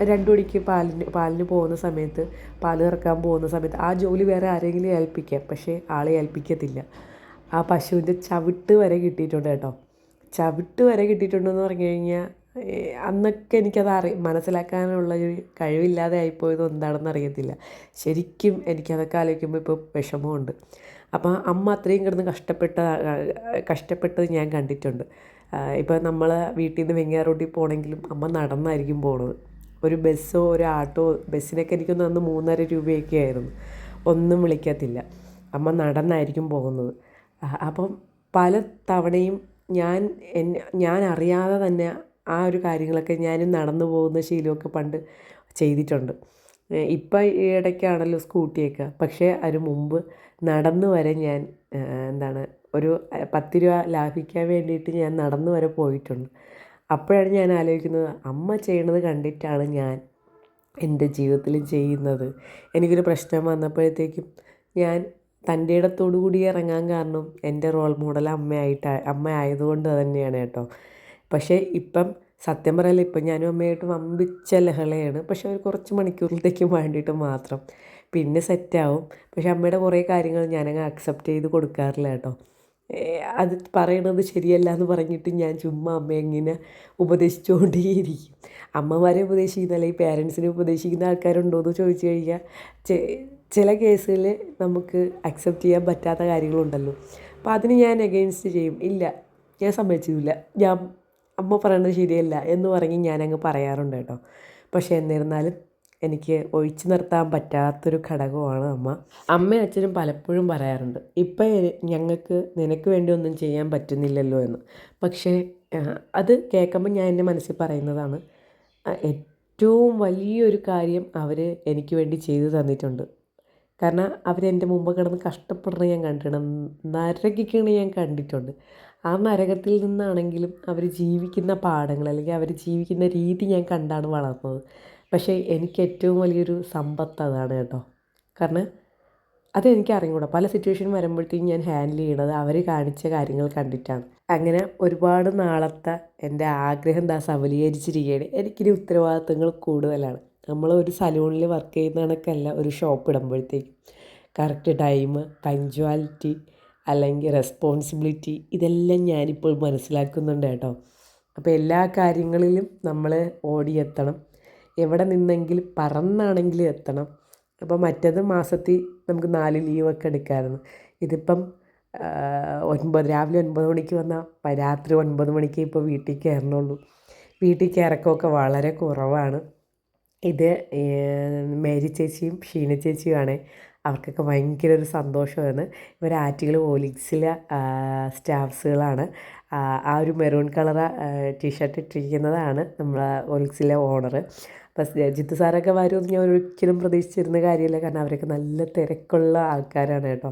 രണ്ടു മണിക്ക് പാലിന് പാലിന് പോകുന്ന സമയത്ത് പാൽ കറക്കാൻ പോകുന്ന സമയത്ത് ആ ജോലി വേറെ ആരെങ്കിലും ഏൽപ്പിക്കാം. പക്ഷേ ആളെ ഏൽപ്പിക്കത്തില്ല. ആ പശുവിന്റെ ചവിട്ട് വരെ കിട്ടിയിട്ടുണ്ട് കേട്ടോ. ചവിട്ട് വരെ കിട്ടിയിട്ടുണ്ടെന്ന് പറഞ്ഞു കഴിഞ്ഞാൽ അന്നൊക്കെ എനിക്കത് അറി മനസ്സിലാക്കാനുള്ള ഒരു കഴിവില്ലാതെ ആയിപ്പോയത് എന്താണെന്ന് അറിയത്തില്ല. ശരിക്കും എനിക്കതൊക്കെ ആലോചിക്കുമ്പോൾ ഇപ്പോൾ വിഷമമുണ്ട്. അപ്പോൾ അമ്മ അത്രയും കിടന്ന് കഷ്ടപ്പെട്ട കഷ്ടപ്പെട്ടത് ഞാൻ കണ്ടിട്ടുണ്ട്. ഇപ്പോൾ നമ്മൾ വീട്ടിൽ നിന്ന് വെങ്ങാറോട്ടിൽ പോകണമെങ്കിലും അമ്മ നടന്നായിരിക്കും പോണത്. ഒരു ബസ്സോ ഒരു ആട്ടോ ബസ്സിനൊക്കെ എനിക്കൊന്ന് അന്ന് മൂന്നര രൂപയൊക്കെ ആയിരുന്നു. ഒന്നും വിളിക്കത്തില്ല. അമ്മ നടന്നായിരിക്കും പോകുന്നത്. അപ്പം പല തവണയും ഞാൻ ഞാൻ അറിയാതെ തന്നെ ആ ഒരു കാര്യങ്ങളൊക്കെ ഞാനും നടന്നു പോകുന്ന ശീലമൊക്കെ പണ്ട് ചെയ്തിട്ടുണ്ട്. ഇപ്പം ഇടയ്ക്കാണല്ലോ സ്കൂട്ടിയൊക്കെ. പക്ഷേ അതിന് മുമ്പ് നടന്നു വരെ ഞാൻ എന്താണ് ഒരു പത്ത് രൂപ ലാഭിക്കാൻ വേണ്ടിയിട്ട് ഞാൻ നടന്നു വരെ പോയിട്ടുണ്ട്. അപ്പോഴാണ് ഞാൻ ആലോചിക്കുന്നത് അമ്മ ചെയ്യണത് കണ്ടിട്ടാണ് ഞാൻ എന്റെ ജീവിതത്തിൽ ചെയ്യുന്നത്. എനിക്കൊരു പ്രശ്നം വന്നപ്പോഴത്തേക്കും ഞാൻ തന്റെ ഇടത്തോടു കൂടി ഇറങ്ങാൻ കാരണം എന്റെ റോൾ മോഡൽ അമ്മയായിട്ട് അമ്മ ആയതുകൊണ്ട് തന്നെയാണ് കേട്ടോ. പക്ഷേ ഇപ്പം സത്യം പറയാലോ ഇപ്പം ഞാനും അമ്മയായിട്ട് വമ്പിച്ച ലഹളയാണ്. പക്ഷേ ഒരു കുറച്ച് മണിക്കൂറിലത്തേക്ക് വേണ്ടിയിട്ട് മാത്രം. പിന്നെ സെറ്റാവും. പക്ഷേ അമ്മയുടെ കുറേ കാര്യങ്ങൾ ഞാനങ്ങ് അക്സെപ്റ്റ് ചെയ്ത് കൊടുക്കാറില്ല കേട്ടോ. അത് പറയണത് ശരിയല്ല എന്ന് പറഞ്ഞിട്ട് ഞാൻ ചുമ്മാ അമ്മ എങ്ങനെ ഉപദേശിച്ചുകൊണ്ടേയിരിക്കും. അമ്മമാരെ ഉപദേശിക്കുന്ന അല്ലെങ്കിൽ പേരൻസിനെ ഉപദേശിക്കുന്ന ആൾക്കാരുണ്ടോ എന്ന് ചോദിച്ചു കഴിഞ്ഞാൽ ചില കേസുകളിൽ നമുക്ക് അക്സെപ്റ്റ് ചെയ്യാൻ പറ്റാത്ത കാര്യങ്ങളുണ്ടല്ലോ. അപ്പോൾ അതിന് ഞാൻ എഗെയിൻസ്റ്റ് ചെയ്യും. ഇല്ല ഞാൻ സമ്മതിച്ചില്ല ഞാൻ അമ്മ പറയണത് ശരിയല്ല എന്ന് പറഞ്ഞ് ഞാനങ്ങ് പറയാറുണ്ട് കേട്ടോ. പക്ഷേ എന്നിരുന്നാലും എനിക്ക് ഒഴിച്ചു നിർത്താൻ പറ്റാത്തൊരു ഘടകമാണ് അമ്മ. അമ്മയും അച്ഛനും പലപ്പോഴും പറയാറുണ്ട് ഇപ്പം ഞങ്ങൾക്ക് നിനക്ക് വേണ്ടി ഒന്നും ചെയ്യാൻ പറ്റുന്നില്ലല്ലോ എന്ന്. പക്ഷേ അത് കേൾക്കുമ്പോൾ ഞാൻ എന്റെ മനസ്സിൽ പറയുന്നതാണ് ഏറ്റവും വലിയൊരു കാര്യം അവർ എനിക്ക് വേണ്ടി ചെയ്തു തന്നിട്ടുണ്ട്. കാരണം അവരെന്റെ മുമ്പ് കിടന്ന് കഷ്ടപ്പെടുന്നത് ഞാൻ കണ്ടിട്ടുണ്ട്. നരകിക്കണ ഞാൻ കണ്ടിട്ടുണ്ട്. ആ നരകത്തിൽ നിന്നാണെങ്കിലും അവർ ജീവിക്കുന്ന പാഠങ്ങൾ അല്ലെങ്കിൽ അവർ ജീവിക്കുന്ന രീതി ഞാൻ കണ്ടാണ് വളർന്നത്. പക്ഷേ എനിക്ക് ഏറ്റവും വലിയൊരു സമ്പത്ത് അതാണ് കേട്ടോ. കാരണം അതെനിക്ക് അറിഞ്ഞൂടാ പല സിറ്റുവേഷൻ വരുമ്പോഴത്തേക്കും ഞാൻ ഹാൻഡിൽ ചെയ്യണത് അവർ കാണിച്ച കാര്യങ്ങൾ കണ്ടിട്ടാണ്. അങ്ങനെ ഒരുപാട് നാളത്തെ എന്റെ ആഗ്രഹം എന്താ സബലീകരിച്ചിരിക്കുകയാണ്. എനിക്കിനി ഉത്തരവാദിത്തങ്ങൾ കൂടുതലാണ്. നമ്മൾ ഒരു സലൂണിൽ വർക്ക് ചെയ്യുന്ന കണക്കല്ല ഒരു ഷോപ്പ് ഇടുമ്പോഴത്തേക്കും. കറക്റ്റ് ടൈം പഞ്ച്വാലിറ്റി അല്ലെങ്കിൽ റെസ്പോൺസിബിലിറ്റി ഇതെല്ലാം ഞാനിപ്പോൾ മനസ്സിലാക്കുന്നുണ്ട് കേട്ടോ. അപ്പോൾ എല്ലാ കാര്യങ്ങളിലും നമ്മൾ ഓടിയെത്തണം. എവിടെ നിന്നെങ്കിലും പറന്നാണെങ്കിലും എത്തണം. അപ്പോൾ മറ്റത് മാസത്തിൽ നമുക്ക് നാല് ലീവൊക്കെ എടുക്കാമായിരുന്നു. ഇതിപ്പം ഒൻപത് രാവിലെ ഒൻപത് മണിക്ക് വന്നാൽ രാത്രി ഒൻപത് മണിക്ക് ഇപ്പോൾ വീട്ടിൽ കയറണുള്ളൂ. വീട്ടിൽ കയറക്കമൊക്കെ വളരെ കുറവാണ്. ഇത് മേരി ചേച്ചിയും ഷീന ചേച്ചിയുമാണ്. അവർക്കൊക്കെ ഭയങ്കര ഒരു സന്തോഷമാണ്. ഇവർ ആറ്റുകൾ ഓലിക്സിലെ സ്റ്റാഫ്സുകളാണ്. ആ ഒരു മെറൂൺ കളർ ടീഷർട്ട് ഇട്ടിരിക്കുന്നതാണ് നമ്മളെ ഒലിക്സിലെ ഓണർ. അപ്പം ജിത്തു സാറൊക്കെ വരുമെന്ന് ഞാൻ ഒരിക്കലും പ്രതീക്ഷിച്ചിരുന്ന കാര്യമില്ല. കാരണം അവരൊക്കെ നല്ല തിരക്കുള്ള ആൾക്കാരാണ് കേട്ടോ.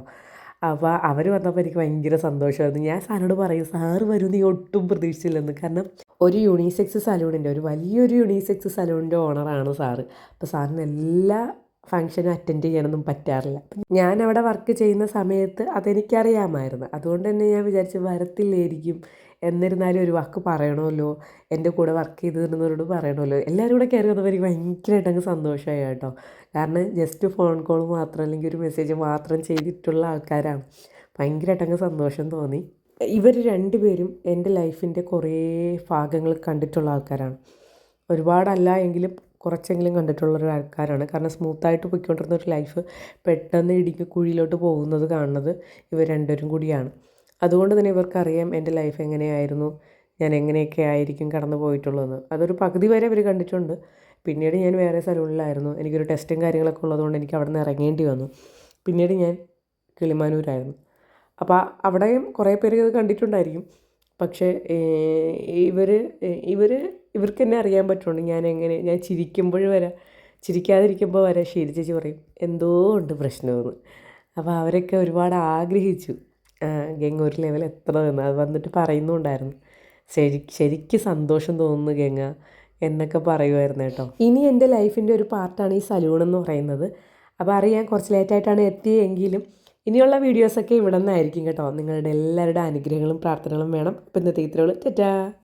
അപ്പോൾ അവർ വന്നപ്പോൾ എനിക്ക് ഭയങ്കര സന്തോഷമായിരുന്നു. ഞാൻ സാറിനോട് പറയും സാറ് വരും നീ ഒട്ടും പ്രതീക്ഷിച്ചില്ലെന്ന്. കാരണം ഒരു യൂണിസെക്സ് സലൂണിന്റെ ഒരു വലിയൊരു യൂണിസെക്സ് സലൂണിന്റെ ഓണറാണ് സാറ്. അപ്പോൾ സാറിന് എല്ലാ ഫങ്ഷനും അറ്റൻഡ് ചെയ്യാനൊന്നും പറ്റാറില്ല. ഞാൻ അവിടെ വർക്ക് ചെയ്യുന്ന സമയത്ത് അതെനിക്കറിയാമായിരുന്നു. അതുകൊണ്ട് തന്നെ ഞാൻ വിചാരിച്ചു വരത്തില്ലായിരിക്കും. എന്നിരുന്നാലും ഒരു വാക്ക് പറയണമല്ലോ. എന്റെ കൂടെ വർക്ക് ചെയ്തിരുന്നവരോട് പറയണമല്ലോ. എല്ലാവരും കൂടെ കയറി വന്നപ്പോൾ ഭയങ്കരമായിട്ട് അങ്ങ് സന്തോഷമായി കേട്ടോ. കാരണം ജസ്റ്റ് ഫോൺ കോൾ മാത്രം അല്ലെങ്കിൽ ഒരു മെസ്സേജ് മാത്രം ചെയ്തിട്ടുള്ള ആൾക്കാരാണ്. ഭയങ്കരമായിട്ട് അങ്ങ് സന്തോഷം തോന്നി. ഇവർ രണ്ടുപേരും എന്റെ ലൈഫിന്റെ കുറേ ഭാഗങ്ങൾ കണ്ടിട്ടുള്ള ആൾക്കാരാണ്. ഒരുപാടല്ല എങ്കിലും കുറച്ചെങ്കിലും കണ്ടിട്ടുള്ള ഒരു ആൾക്കാരാണ്. കാരണം സ്മൂത്തായിട്ട് പൊയ്ക്കൊണ്ടിരുന്ന ഒരു ലൈഫ് പെട്ടെന്ന് ഇടിക്ക് കുഴിയിലോട്ട് പോകുന്നത് കാണുന്നത് ഇവർ രണ്ടുപേരും കൂടിയാണ്. അതുകൊണ്ട് തന്നെ ഇവർക്കറിയാം എന്റെ ലൈഫ് എങ്ങനെയായിരുന്നു ഞാൻ എങ്ങനെയൊക്കെ ആയിരിക്കും കടന്നു പോയിട്ടുള്ളതെന്ന്. അതൊരു പകുതി വരെ ഇവർ കണ്ടിട്ടുണ്ട്. പിന്നീട് ഞാൻ വേറെ സ്ഥലങ്ങളിലായിരുന്നു എനിക്കൊരു ടെസ്റ്റും കാര്യങ്ങളൊക്കെ ഉള്ളതുകൊണ്ട് എനിക്ക് അവിടെ നിന്ന് ഇറങ്ങേണ്ടി വന്നു. പിന്നീട് ഞാൻ കിളിമാനൂരായിരുന്നു. അപ്പോൾ അവിടെയും കുറേ പേര് ഇത് കണ്ടിട്ടുണ്ടായിരിക്കും. പക്ഷേ ഇവർ ഇവർ ഇവർക്ക് എന്നെ അറിയാൻ പറ്റുള്ളൂ. ഞാൻ എങ്ങനെ ഞാൻ ചിരിക്കുമ്പോൾ വരെ ചിരിക്കാതിരിക്കുമ്പോൾ വരെ ഷീരി ചേച്ചി പറയും എന്തോ ഉണ്ട് പ്രശ്നമെന്ന്. അപ്പോൾ അവരൊക്കെ ഒരുപാട് ആഗ്രഹിച്ചു. ഗംഗ ഒരു ലെവൽ എന്ന് അത് വന്നിട്ട് പറയുന്നുണ്ടായിരുന്നു. ശരി ശരിക്കും സന്തോഷം തോന്നുന്നു ഗംഗ എന്നൊക്കെ പറയുമായിരുന്നു കേട്ടോ. ഇനി എന്റെ ലൈഫിന്റെ ഒരു പാർട്ടാണ് ഈ സലൂൺ എന്ന് പറയുന്നത്. അപ്പോൾ അറിയാൻ കുറച്ച് ലേറ്റായിട്ടാണ് എത്തിയെങ്കിലും ഇനിയുള്ള വീഡിയോസൊക്കെ ഇവിടെ നിന്നായിരിക്കും കേട്ടോ. നിങ്ങളുടെ എല്ലാവരുടെ അനുഗ്രഹങ്ങളും പ്രാർത്ഥനകളും വേണം. അപ്പോൾ ഇന്നത്തെ ഇത്രയുള്ളൂ ടാറ്റാ.